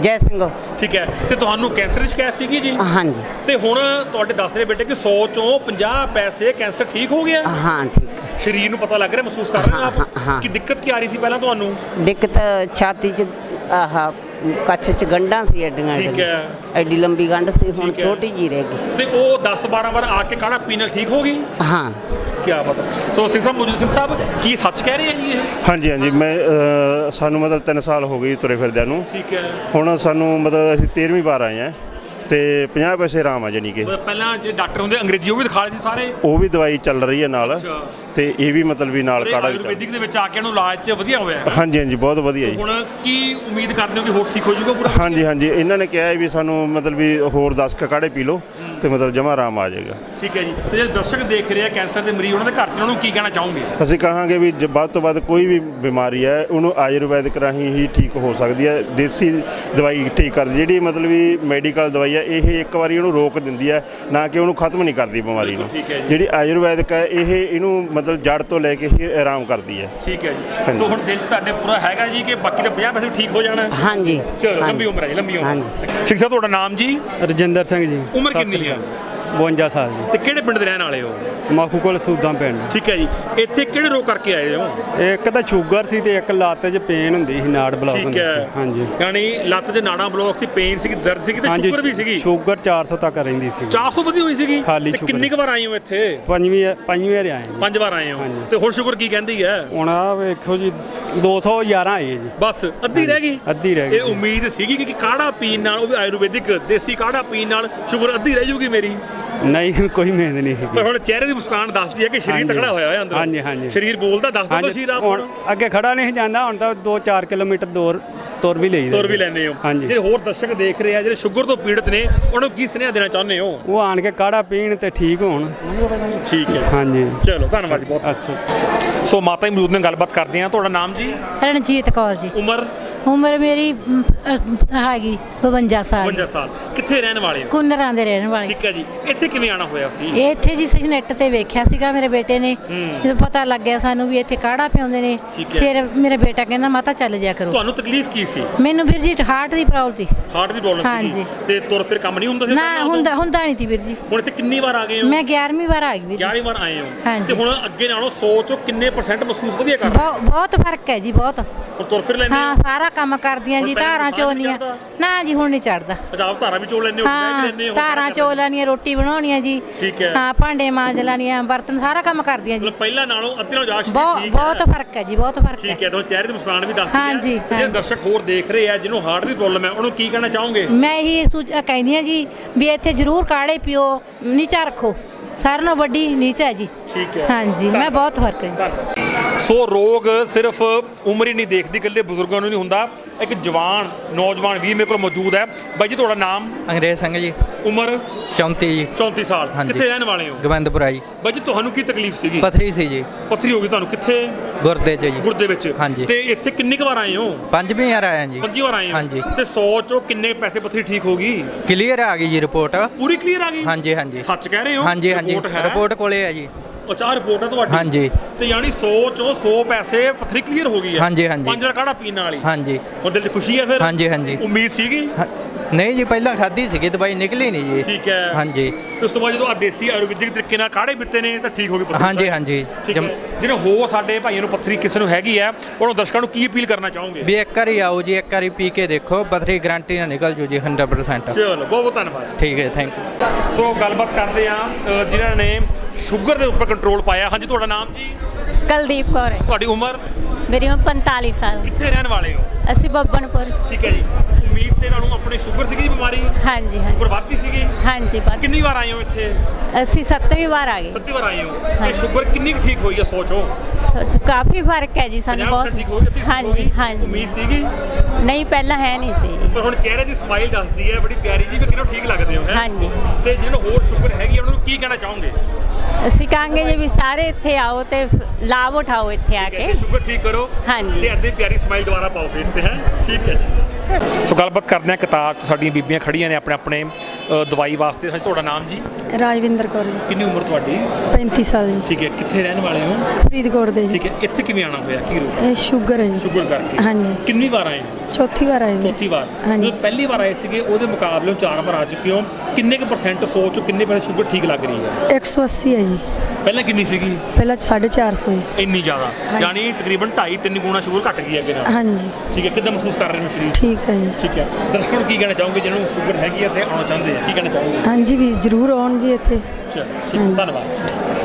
ਜੈ ਸਿੰਘ। ਠੀਕ ਹੈ। ਤੇ ਤੁਹਾਨੂੰ ਕੈਂਸਰ ਦੀ ਸ਼ਿਕਾਇਤ ਸੀਗੀ ਜੀ? ਹਾਂਜੀ। ਤੇ ਹੁਣ ਤੁਹਾਡੇ ਦੱਸ ਰਹੇ ਬੇਟੇ ਕਿ 100 ਚੋਂ 50 ਪੈਸੇ ਕੈਂਸਰ ਠੀਕ ਹੋ ਗਿਆ? ਹਾਂ ਠੀਕ ਹੈ। ਸਰੀਰ ਨੂੰ ਪਤਾ ਲੱਗ ਰਿਹਾ ਮਹਿਸੂਸ ਕਰ ਰਹੇ ਹੋ ਹਾਂ, ਹਾਂ, ਆਪ। ਕਿ ਦਿੱਕਤ ਕੀ ਆ ਰਹੀ ਸੀ ਪਹਿਲਾਂ ਤੁਹਾਨੂੰ? ਦਿੱਕਤ ਛਾਤੀ 'ਚ ਆਹ ਕੱਚ 'ਚ ਗੰਢਾਂ ਸੀ ਐਡੀਆਂ ਠੀਕ ਐਡੀਆਂ। ਹੈ। ਐਡੀ ਲੰਬੀ ਗੰਢ ਸੀ ਹੁਣ ਠੀਕ ਹੈ। ਛੋਟੀ ਜੀ ਰਹਿ ਗਈ। ਤੇ ਉਹ 10 12 ਵਾਰ ਆ ਕੇ ਕਾੜਾ ਪੀਣਾ ਠੀਕ ਹੋ ਗਈ? ਹਾਂ। ਕੀ ਪਤਾ ਸੋ ਸਿੰਘ ਸਾਹਿਬ ਮੌਜੂਦ ਸਿੰਘ ਸਾਹਿਬ ਕੀ ਸੱਚ ਕਹਿ ਰਹੇ ਆ ਜੀ ਇਹ? ਹਾਂਜੀ ਹਾਂਜੀ। ਮੈਂ ਅ, ਸਾਨੂੰ ਮਤਲਬ 3 ਸਾਲ ਹੋ ਗਏ ਜੀ ਤੁਰੇ ਫਿਰਦਿਆਂ ਨੂੰ। ਠੀਕ ਹੈ। ਹੁਣ ਸਾਨੂੰ ਮਤਲਬ ਅਸੀਂ 13ਵੀਂ ਵਾਰ ਆਏ ਆ ਤੇ 50 ਪੈਸੇ ਆਰਾਮ ਆ ਜਾਨੀ ਕਿ। ਪਹਿਲਾਂ ਜੇ ਡਾਕਟਰ ਹੁੰਦੇ ਅੰਗਰੇਜ਼ੀ ਉਹ ਵੀ ਦਿਖਾ ਸੀ ਸਾਰੇ? ਉਹ ਵੀ ਦਵਾਈ ਚੱਲ ਰਹੀ ਹੈ ਨਾਲ। ਅੱਛਾ। ਤੇ ਇਹ ਵੀ ਮਤਲਬ ਵੀ ਨਾਲ ਕਾੜਾ ਵੀ ਚੱਲ ਆਯੁਰਵੈਦਿਕ ਦੇ ਵਿੱਚ ਆ ਕੇ ਉਹਨੂੰ ਇਲਾਜ 'ਚ ਵਧੀਆ ਹੋਇਆ ਹੈ। ਹਾਂਜੀ ਹਾਂਜੀ ਬਹੁਤ ਵਧੀਆ ਜੀ। ਹੁਣ ਕੀ ਉਮੀਦ ਕਰਦੇ ਹੋ ਕਿ ਹੋਰ ਠੀਕ ਹੋ ਜਾਊਗਾ ਪੂਰਾ ਹਾਂਜੀ ਹਾਂਜੀ ਇਹਨਾਂ ਨੇ ਕਿਹਾ ਹੈ ਵੀ ਸਾਨੂੰ ਮਤਲਬ ਵੀ ਹੋਰ 10 ਕ ਕਾੜੇ ਪੀ ਲਓ ਤੇ ਮਤਲਬ ਜਮਾ ਆਰਾਮ ਆ ਜਾਏਗਾ। ਠੀਕ ਹੈ ਜੀ। ਤੇ ਜਿਹੜੇ ਦਰਸ਼ਕ ਦੇਖ ਰਹੇ ਆ ਕੈਂਸਰ ਦੇ ਮਰੀਜ਼ ਉਹਨਾਂ ਦੇ ਘਰ 'ਚ ਉਹਨਾਂ ਨੂੰ ਕੀ ਕਹਿਣਾ ਚਾਹੋਗੇ? ਅਸੀਂ ਕਹਾਂਗੇ ਵੀ ਜ- ਵੱਧ ਤੋਂ ਵੱਧ ਕੋਈ ਵੀ ਬਿਮਾਰੀ ਹੈ ਉਹਨੂੰ ਆਯੁਰਵੈਦਿਕ ਰਾਹੀਂ ਹੀ ਠੀਕ ਹੋ ਸਕਦੀ ਹੈ। ਦੇਸੀ ਦਵਾਈ ਠੀਕ ਕਰਦੀ ਜਿਹੜੀ ਮਤਲਬ ਵੀ ਮੈਡੀਕਲ ਦਵਾਈ ਹੈ ਇਹ ਇੱਕ ਵਾਰੀ ਉਹਨੂੰ ਰੋਕ ਦਿੰਦੀ ਹੈ ਨਾ ਕਿ ਉਹਨੂੰ ਖਤਮ ਨਹੀਂ ਕਰਦੀ ਬਿਮਾਰੀ ਨੂੰ ਹੈ। ਜਿਹੜੀ ਆਯੁਰਵੈਦਿਕ ਹੈ ਇਹ ਇਹਨੂੰ ਮਤਲਬ ਜੜ ਤੋਂ ਲੈ ਕੇ ਹੀ ਆਰਾਮ ਕਰਦੀ ਹੈ ਠੀਕ ਹੈ ਜੀ। ਸੋ ਹੁਣ ਦਿਲ 'ਚ ਤੁਹਾਡੇ ਪੂਰਾ ਹੈਗਾ ਜੀ ਕਿ ਬਾਕੀ ਤਾਂ 50 ਪੈਸੇ ਵੀ ਠੀਕ ਹੋ ਜਾਣਾ ਹੈ? ਹਾਂਜੀ ਚਲੋ। ਲੰਬੀ ਉਮਰ ਹੈ ਜੀ ਲੰਬੀ ਉਮਰ ਹਾਂਜੀ। ਸਾਹਿਬ ਤੁਹਾਡਾ ਨਾਮ ਜੀ ਰਜਿੰਦਰ ਸਿੰਘ ਜੀ ਉਮਰ ਕਿੰਨੀ ਹੈ 52 ਸਾਲ ਜੀ। ਤੇ ਕਿਹੜੇ ਪਿੰਡ ਦੇ ਰਹਿਣ ਵਾਲੇ ਹੋ? ਮਾਖੂ ਕੋਲ ਸੂਦਾਂ ਪਿੰਡ। ਠੀਕ ਹੈ ਜੀ। ਇੱਥੇ ਕਿਹੜੇ ਰੋਗ ਕਰਕੇ ਆਏ ਹੋ? ਇੱਕ ਤਾਂ ਸ਼ੂਗਰ ਸੀ ਤੇ ਇੱਕ ਲੱਤ 'ਚ ਪੇਨ ਹੁੰਦੀ ਸੀ ਨਾੜ ਬਲੌਕ ਠੀਕ ਹੈ। ਹਾਂਜੀ। ਯਾਨੀ ਲੱਤ 'ਚ ਨਾੜਾਂ ਬਲੌਕ ਸੀ ਪੇਨ ਸੀ ਦਰਦ ਸੀ ਤੇ ਸ਼ੂਗਰ ਵੀ ਸੀਗੀ? ਸ਼ੂਗਰ 400 ਤੱਕ ਰਹਿੰਦੀ ਸੀ 400 ਵਧੀ ਹੋਈ ਸੀਗੀ? ਖਾਲੀ ਤੇ ਸ਼ੂਗਰ। ਕਿੰਨੀ ਕੁ ਵਾਰ ਆਏ ਹੋ ਇੱਥੇ? ਪੰਜਵੀਂ ਪੰਜਵੀਂ ਵਾਰ ਆਏ ਜੀ ਪੰਜ ਵਾਰ ਆਏ ਹੋ। ਹਾਂਜੀ। ਤੇ ਹੁਣ ਸ਼ੂਗਰ ਕੀ ਕਹਿੰਦੀ ਹੈ? ਹੁਣ ਆ ਵੇਖੋ ਜੀ 211 ਆਏ ਜੀ। ਬਸ ਅੱਧੀ ਰਹਿ ਗਈ? ਅੱਧੀ ਰਹਿ ਗਈ। ਇਹ ਉਮੀਦ ਸੀਗੀ ਕਿ ਕਾੜਾ ਪੀਣ ਨਾਲ ਉਹ ਵੀ ਆਯੁਰਵੈਦਿਕ ਦੇਸੀ ਕਾੜਾ ਪੀਣ ਨਾਲ ਸ਼ੂਗਰ ਅੱਧੀ ਰਹਿ ਜੂਗੀ ਮੇਰੀ? ਨਹੀਂ ਕੋਈ ਮਿਹਨਤ ਨਹੀਂ ਹੈਗੀ। ਪਰ ਹੁਣ ਚਿਹਰੇ ਦੀ ਮੁਸਕਾਨ ਦੱਸਦੀ ਹੈ ਕਿ ਸਰੀਰ ਹਾਂਜੀ। ਤਕੜਾ ਹੋਇਆ ਹੋਇਆ ਅੰਦਰ। ਹਾਂਜੀ, ਹਾਂਜੀ। ਸਰੀਰ ਬੋਲਦਾ ਦੱਸਦਾ ਤਾਂ ਸਰੀਰ ਆਪ ਹੁਣ ਅੱਗੇ ਖੜਾ ਨਹੀਂ ਜਾਂਦਾ ਹੁਣ ਤਾਂ 2-4 ਕਿਲੋਮੀਟਰ ਦੂਰ ਤੁਰ ਵੀ ਲਈਦਾ ਤੁਰ ਵੀ ਲੈਂਦੇ ਹੋ। ਹਾਂਜੀ। ਜਿਹੜੇ ਹੋਰ ਦਰਸ਼ਕ ਦੇਖ ਰਹੇ ਆ ਜਿਹੜੇ ਸ਼ੂਗਰ ਤੋਂ ਪੀੜਤ ਨੇ ਉਹਨਾਂ ਨੂੰ ਕੀ ਸੁਨੇਹਾ ਦੇਣਾ ਚਾਹੁੰਦੇ ਹੋ? ਉਹ ਆਣ ਕੇ ਕਾੜਾ ਪੀਣ ਤੇ ਠੀਕ ਹੋਣ। ਠੀਕ ਹੈ। ਹਾਂਜੀ। ਚਲੋ ਧੰਨਵਾਦ ਜੀ ਬਹੁਤ। ਅੱਛਾ। ਸੋ ਮਾਤਾ ਜੀ ਮੌਜੂਦ ਨੇ ਗੱਲਬਾਤ ਕਰਦੇ ਆ ਤੁਹਾਡਾ ਨਾਮ ਜੀ? ਰਣਜੀਤ ਕੌਰ ਜੀ। ਉਮਰ? ਉਮਰ ਮੇਰੀ ਅਮ, ਅਹ, ਹੈਗੀ 52 ਸਾਲ। 52 ਸਾਲ। ਕਿੱਥੇ ਰਹਿਣ ਵਾਲੇ ਹੋ? ਕੁੰਨਰਾਂ ਦੇ ਰਹਿਣ ਵਾਲੇ। ਠੀਕ ਹੈ ਜੀ। ਇੱਥੇ ਕਿਵੇਂ ਆਣਾ ਹੋਇਆ ਸੀ? ਇਹ ਇੱਥੇ ਜੀ ਸਹੀ ਨੈਟ ਤੇ ਵੇਖਿਆ ਸੀਗਾ ਮੇਰੇ ਬੇਟੇ ਨੇ। ਜਦੋਂ ਪਤਾ ਲੱਗਿਆ ਸਾਨੂੰ ਵੀ ਇੱਥੇ ਕਾੜਾ ਪਿਆਉਂਦੇ ਨੇ ਠੀਕ ਹੈ। ਫਿਰ ਮੇਰਾ ਬੇਟਾ ਕਹਿੰਦਾ ਮਾਤਾ ਚੱਲ ਜਾ ਕਰੋ। ਤੁਹਾਨੂੰ ਤਕਲੀਫ ਕੀ ਸੀ? ਮੈਨੂੰ ਵੀਰ ਜੀ ਹਾਰਟ ਦੀ ਪ੍ਰੋਬਲਮ ਸੀ। ਹਾਰਟ ਦੀ ਪ੍ਰੋਬਲਮ ਹਾਂਜੀ। ਸੀ ਤੇ ਤੁਰ ਫਿਰ ਕੰਮ ਨਹੀਂ ਹੁੰਦਾ ਸੀ ਨਾ ਉਦੋਂ? ਹੁੰਦਾ ਹੁੰਦਾ ਨਹੀਂ ਸੀ ਵੀਰ ਜੀ। ਹੁਣ ਇੱਥੇ ਕਿੰਨੀ ਵਾਰ ਆ ਗਏ ਹੋ? ਮੈਂ 11ਵੀਂ ਵਾਰ ਆ ਗਈ ਵੀਰ ਜੀ। 11ਵੀਂ ਵਾਰ ਆਏ ਹੋ? ਹਾਂਜੀ। ਤੇ ਹੁਣ ਅੱਗੇ ਨਾਲੋਂ 100 ਚੋਂ ਕਿੰਨੇ ਪਰਸੈਂਟ ਮਹਿਸੂਸ ਵਧੀਆ ਕਰ ਰਹੇ ਬਹੁ- ਬਹੁਤ ਫ਼ਰਕ ਹੈ ਜੀ ਬਹੁਤ। ਹੋ ਹੁਣ ਤੁਰ ਫਿਰ ਲੈਂਦੇ ਹਾਂ ਹੋ? ਸਾਰਾ ਕੰਮ ਕਰਦੀਆਂ ਜੀ ਪਹਿਲਾਂ ਧਾਰਾਂ ਬੁਖਾਰ ਨਹੀਂ ਚੜ੍ਹਦਾ? ਨਾ ਜੀ ਹੁਣ ਨਹੀਂ ਚੜਦਾ ਪੰਜਾਬ ਧਾਰਾ ਵੀ ਚੋਲ ਲੈਂਦੇ ਹੋ ਬੈਗ ਹਾਂ ਲੈਂਦੇ ਹੋ ਧਾਰਾਂ ਚੋ ਲੈਣੀਆਂ ਰੋਟੀ ਬਣਾਉਣੀਆਂ ਜੀ। ਠੀਕ ਹੈ। ਹਾਂ ਭਾਂਡੇ ਮਾਂਜ ਲੈਣੀਆਂ ਬਰਤਨ ਸਾਰਾ ਕੰਮ ਕਰਦੀਆਂ ਜੀ। ਮਤਲਬ ਪਹਿਲਾਂ ਨਾਲੋਂ ਅੱਧੇ ਨਾਲੋਂ ਜ਼ਿਆਦਾ ਠੀਕ ਹੈ। ਬਹੁਤ ਫ਼ਰਕ ਹੈ ਜੀ ਬਹੁਤ ਫ਼ਰਕ ਠੀਕ ਹੈ ਹੈ ਤੁਹਾਨੂੰ ਚਿਹਰੇ ਦੀ ਮੁਸਕਾਨ ਵੀ ਦੱਸਦੀ ਹੈ। ਹਾਂਜੀ, ਤੇ ਜਿਹੜੇ ਹਾਂਜੀ। ਦਰਸ਼ਕ ਹੋਰ ਦੇਖ ਰਹੇ ਆ ਜਿਹਨੂੰ ਹਾਰਟ ਦੀ ਪ੍ਰੋਬਲਮ ਹੈ ਉਹਨੂੰ ਕੀ ਕਹਿਣਾ ਚਾਹੋਗੇ? ਮੈਂ ਇਹੀ ਕਹਿੰਦੀ ਹਾਂ ਜੀ ਵੀ ਇੱਥੇ ਜ਼ਰੂਰ ਕਾੜੇ ਪਿਓ ਨੀਚਾ ਰੱਖੋ। ਸਾਰਿਆਂ ਨਾਲੋਂ ਵੱਡੀ ਨੀਚਾ ਹੈ ਜੀ। ਠੀਕ ਹੈ। ਹਾਂਜੀ ਮੈਂ ਬਹੁਤ ਫ਼ਰਕ ਹੈ। ਸੋ ਰੋਗ ਸਿਰਫ ਉਮਰ ਹੀ ਨਹੀਂ ਦੇਖਦੀ ਇਕੱਲੇ ਬਜ਼ੁਰਗਾਂ ਨੂੰ ਨਹੀਂ ਹੁੰਦਾ। ਇੱਕ ਜਵਾਨ ਨੌਜਵਾਨ ਵੀ ਮੇਰੇ ਕੋਲ ਮੌਜੂਦ ਹੈ। ਬਾਈ ਜੀ ਤੁਹਾਡਾ ਨਾਮ? ਅੰਗਰੇਜ਼ ਸਿੰਘ ਜੀ। ਉਮਰ? 34 ਜੀ। 34 ਸਾਲ। ਹਾਂਜੀ। ਕਿੱਥੇ ਰਹਿਣ ਵਾਲੇ ਹੋ? ਗੋਬਿੰਦਪੁਰਾ ਜੀ। ਬਾਈ ਜੀ ਤੁਹਾਨੂੰ ਕੀ ਤਕਲੀਫ ਸੀਗੀ? ਪਥਰੀ ਸੀ ਜੀ। ਪੱਥਰੀ ਹੋ ਗਈ ਤੁਹਾਨੂੰ। ਕਿੱਥੇ? ਗੁਰਦੇ 'ਚ ਜੀ। ਗੁਰਦੇ ਵਿੱਚ। ਹਾਂਜੀ। ਤੇ ਇੱਥੇ ਕਿੰਨੀ ਕੁ ਵਾਰ ਆਏ ਹੋ? ਪੰਜਵੀਂ ਵਾਰ ਆਇਆ ਜੀ। ਪੰਜੀ ਵਾਰ ਆਏ ਹੋ? ਹਾਂਜੀ। ਤੇ 100 ਚੋਂ ਕਿੰਨੇ ਪੈਸੇ ਪੱਥਰੀ ਠੀਕ ਹੋ ਗਈ? ਕਲੀਅਰ ਆ ਗਈ ਜੀ ਰਿਪੋਰਟ ਪੂਰੀ ਕਲੀਅਰ ਆ ਗਈ? ਹਾਂਜੀ ਹਾਂਜੀ। ਸੱਚ ਕਹਿ ਰਹੇ ਹੋ? ਹਾਂਜੀ ਹਾਂਜੀ। ਰਿਪੋਰਟ ਹੈ? ਰਿਪੋਰਟ ਕੋਲੇ ਆ ਜੀ। ਅੱਛਾ ਰਿਪੋਰਟ ਹੈ ਤੁਹਾਡੀ। ਹਾਂਜੀ। ਤੇ ਯਾਨੀ 100 ਚੋਂ 100 ਪੈਸੇ ਪੱਥਰੀ ਕਲੀਅਰ ਹੋ ਗਈ ਹੈ ਹਾਂਜੀ, ਹਾਂਜੀ। ਪੰਜ ਵਾਰ ਕਾੜਾ ਪੀਣ ਵਾਲੀ। ਹਾਂਜੀ। ਹੁਣ ਦਿਲ 'ਚ ਖੁਸ਼ੀ ਹੈ ਫਿਰ? ਹਾਂਜੀ ਹਾਂਜੀ। ਉਮੀਦ ਸੀਗੀ? ਨਹੀਂ ਜੀ ਪਹਿਲਾਂ ਖਾਧੀ ਸੀਗੀ ਦਵਾਈ ਨਿਕਲੀ ਨਹੀਂ ਜੀ। ਠੀਕ ਹੈ। ਹਾਂਜੀ। ਤੇ ਉਸ ਤੋਂ ਬਾਅਦ ਜਦੋਂ ਆ ਦੇਸੀ ਆਯੁਰਵੈਦਿਕ ਤਰੀਕੇ ਨਾਲ ਕਾੜੇ ਪੀਤੇ ਨੇ ਤਾਂ ਠੀਕ ਹੋ ਗਈ ਪੱਥਰੀ ਹਾਂਜੀ ਹਾਂਜੀ। ਠੀਕ ਜਮ- ਹੈ। ਜਿਹੜੇ ਹੋ ਸਾਡੇ ਭਾਈਆਂ ਨੂੰ ਪੱਥਰੀ ਕਿਸੇ ਨੂੰ ਹੈਗੀ ਹੈ ਉਹਨਾਂ ਦਰਸ਼ਕਾਂ ਨੂੰ ਕੀ ਅਪੀਲ ਕਰਨਾ ਚਾਹੋਗੇ? ਵੀ ਇੱਕ ਵਾਰੀ ਆਓ ਜੀ ਇੱਕ ਵਾਰੀ ਪੀ ਕੇ ਦੇਖੋ ਪਥਰੀ ਗਾਰੰਟੀ ਨਾਲ ਨਿਕਲ ਜੂ ਜੀ 100% ਚਲੋ ਬਹੁਤ ਬਹੁਤ ਧੰਨਵਾਦ। ਠੀਕ ਹੈ ਥੈਂਕ ਯੂ ਸੋ ਗੱਲਬਾਤ ਕਰਦੇ ਆ ਜਿਨ੍ਹਾਂ ਨੇ ਸ਼ੂਗਰ ਦੇ ਉੱਪਰ ਕੰਟਰੋਲ ਪਾਇਆ। ਹਾਂਜੀ ਤੁਹਾਡਾ ਨਾਮ ਜੀ? ਕੁਲਦੀਪ ਕੌਰ ਹੈ। ਤੁਹਾਡੀ ਉਮਰ? ਮੇਰੀ ਉਮਰ 45 ਸਾਲ। ਕਿੱਥੇ ਰਹਿਣ ਵਾਲੇ ਹੋ? ਅਸੀਂ ਬੱਬਨਪੁਰ। ਠੀਕ ਹੈ ਜੀ। ਤੇ ਤੁਹਾਨੂੰ ਆਪਣੇ ਸ਼ੂਗਰ ਸੀਗੀ ਜੀ ਬਿਮਾਰੀ? ਹਾਂਜੀ ਸ਼ੂਗਰ ਵੱਧਦੀ ਸੀਗੀ? ਹਾਂਜੀ ਬਸ ਕਿੰਨੀ ਵਾਰ ਆਏ ਹੋ ਇੱਥੇ? ਅਸੀਂ ਸੱਤਵੀਂ ਵਾਰ ਆ ਗਏ। ਸੱਤੀ ਵਾਰ ਆਏ ਹੋ। ਤੇ ਸ਼ੂਗਰ ਕਿੰਨੀ ਕੁ ਠੀਕ ਹੋਈ ਆ ਸੋਚੋ? ਸੋਚ ਕਾਫੀ ਫ਼ਰਕ ਹੈ ਜੀ ਸਾਨੂੰ 50% ਬਹੁਤ। ਠੀਕ ਹੋ ਗਈ ਅੱਧੀ ਠੀਕ ਹੋ ਹਾਂਜੀ ਗਈ? ਹਾਂਜੀ। ਉਮੀਦ ਸੀਗੀ? ਨਹੀਂ ਪਹਿਲਾਂ ਹੈ ਨਹੀਂ ਸੀ। ਪਰ ਹੁਣ ਚਿਹਰੇ ਦੀ ਸਮਾਈਲ ਦੱਸਦੀ ਹੈ ਬੜੀ ਪਿਆਰੀ ਜੀ ਵੀ ਕਿੰਨਾ ਠੀਕ ਲੱਗਦੇ ਹੋ ਹੈਂ? ਹਾਂਜੀ। ਤੇ ਜਿਹਨੂੰ ਹੋਰ ਸ਼ੂਗਰ ਹੈਗੀ ਆ, ਉਹਨਾਂ ਨੂੰ ਕੀ ਕਹਿਣਾ ਚਾਹੋਗੇ? ਅਸੀਂ ਕਹਾਂਗੇ ਜੀ ਵੀ ਸਾਰੇ ਇੱਥੇ ਆਓ ਤੇ ਲਾਭ ਉਠਾਓ ਇੱਥੇ ਆ ਕੇ। ਕਹਿੰਦੇ ਸ਼ੂਗਰ ਠੀਕ ਕਰੋ। ਹਾਂਜੀ। ਤੇ ਅੱਧੀ ਪਿਆਰੀ ਸਮਾਈਲ ਦੁਬਾਰਾ ਪਾਓ ਫੇਸ ਤੇ ਹੈ? ਠੀਕ ਹੈ ਜੀ। ਸੋ ਗੱਲਬਾਤ ਕਰਦੇ ਹਾਂ ਕਤਾਰ 'ਚ ਸਾਡੀਆਂ ਬੀਬੀਆਂ ਖੜੀਆਂ ਨੇ ਆਪਣੇ ਆਪਣੇ ਦਵਾਈ ਵਾਸਤੇ। ਹਾਂਜੀ ਤੁਹਾਡਾ ਨਾਮ ਜੀ? ਰਾਜਵਿੰਦਰ ਕੌਰ ਜੀ। ਕਿੰਨੀ ਉਮਰ ਤੁਹਾਡੀ? 35 ਸਾਲ ਜੀ। ਠੀਕ ਹੈ ਕਿੱਥੇ ਰਹਿਣ ਵਾਲੇ ਹੋ? ਫਰੀਦਕੋਟ ਦੇ ਜੀ। ਠੀਕ ਹੈ ਇੱਥੇ ਕਿਵੇਂ ਆਣਾ ਹੋਇਆ? ਕੀ ਰੋਗ? ਇਹ ਸ਼ੂਗਰ ਹੈ ਜੀ। ਸ਼ੂਗਰ ਕਰਕੇ। ਹਾਂਜੀ। ਕਿੰਨੀ ਵਾਰ ਆਏ ਹੋ? ਚੌਥੀ ਵਾਰ ਆਏ ਜੀ ਚੌਥੀ ਵਾਰ। ਹਾਂਜੀ। ਜਦੋਂ ਪਹਿਲੀ ਵਾਰ ਆਏ ਸੀਗੇ ਉਹਦੇ ਮੁਕਾਬਲੇ ਚਾਰ ਵਾਰ ਆ ਚੁੱਕੇ ਹੋ। ਕਿੰਨੇ ਕੁ ਪਰਸੈਂਟ ਸੋਚ ਕਿੰਨੇ ਪਰਸੈਂਟ ਸ਼ੂਗਰ ਠੀਕ ਲੱਗ ਰਹੀ ਹੈ? 180 ਹੈ ਜੀ। ਪਹਿਲਾਂ ਕਿੰਨੀ ਸੀਗੀ? ਪਹਿਲਾਂ 450 ਜੀ। ਇੰਨੀ ਜ਼ਿਆਦਾ। ਯਾਨੀ ਤਕਰੀਬਨ 2.5 3 ਗੁਣਾ ਸ਼ੂਗਰ ਘਟ ਗਈ ਹੈ ਅੱਗੇ ਨਾਲ। ਹਾਂਜੀ। ਠੀਕ ਹੈ ਕਿੱਦਾਂ ਮਹਿਸੂਸ ਕਰ ਰਹੇ ਹੋ ਸਰੀਰ? ਠੀਕ ਹੈ ਜੀ। ਠੀਕ ਹੈ। ਦਰਸ਼ਕਾਂ ਨੂੰ ਕੀ ਕਹਿਣਾ ਚਾਹੋਗੇ ਜਿਹਨਾਂ ਨੂੰ ਸ਼ੂਗਰ ਹੈਗੀ ਹੈ ਤੇ ਆਉਣਾ ਚਾਹੁੰਦੇ ਆ? ਕੀ ਕਹਿਣਾ ਚਾਹੋਗੇ? ਹਾਂਜੀ ਵੀ ਜ਼ਰੂਰ ਆਉਣ ਜੀ ਇੱਥੇ। ਚਲੋ, ਠੀਕ ਹੈ ਧੰਨਵਾਦ।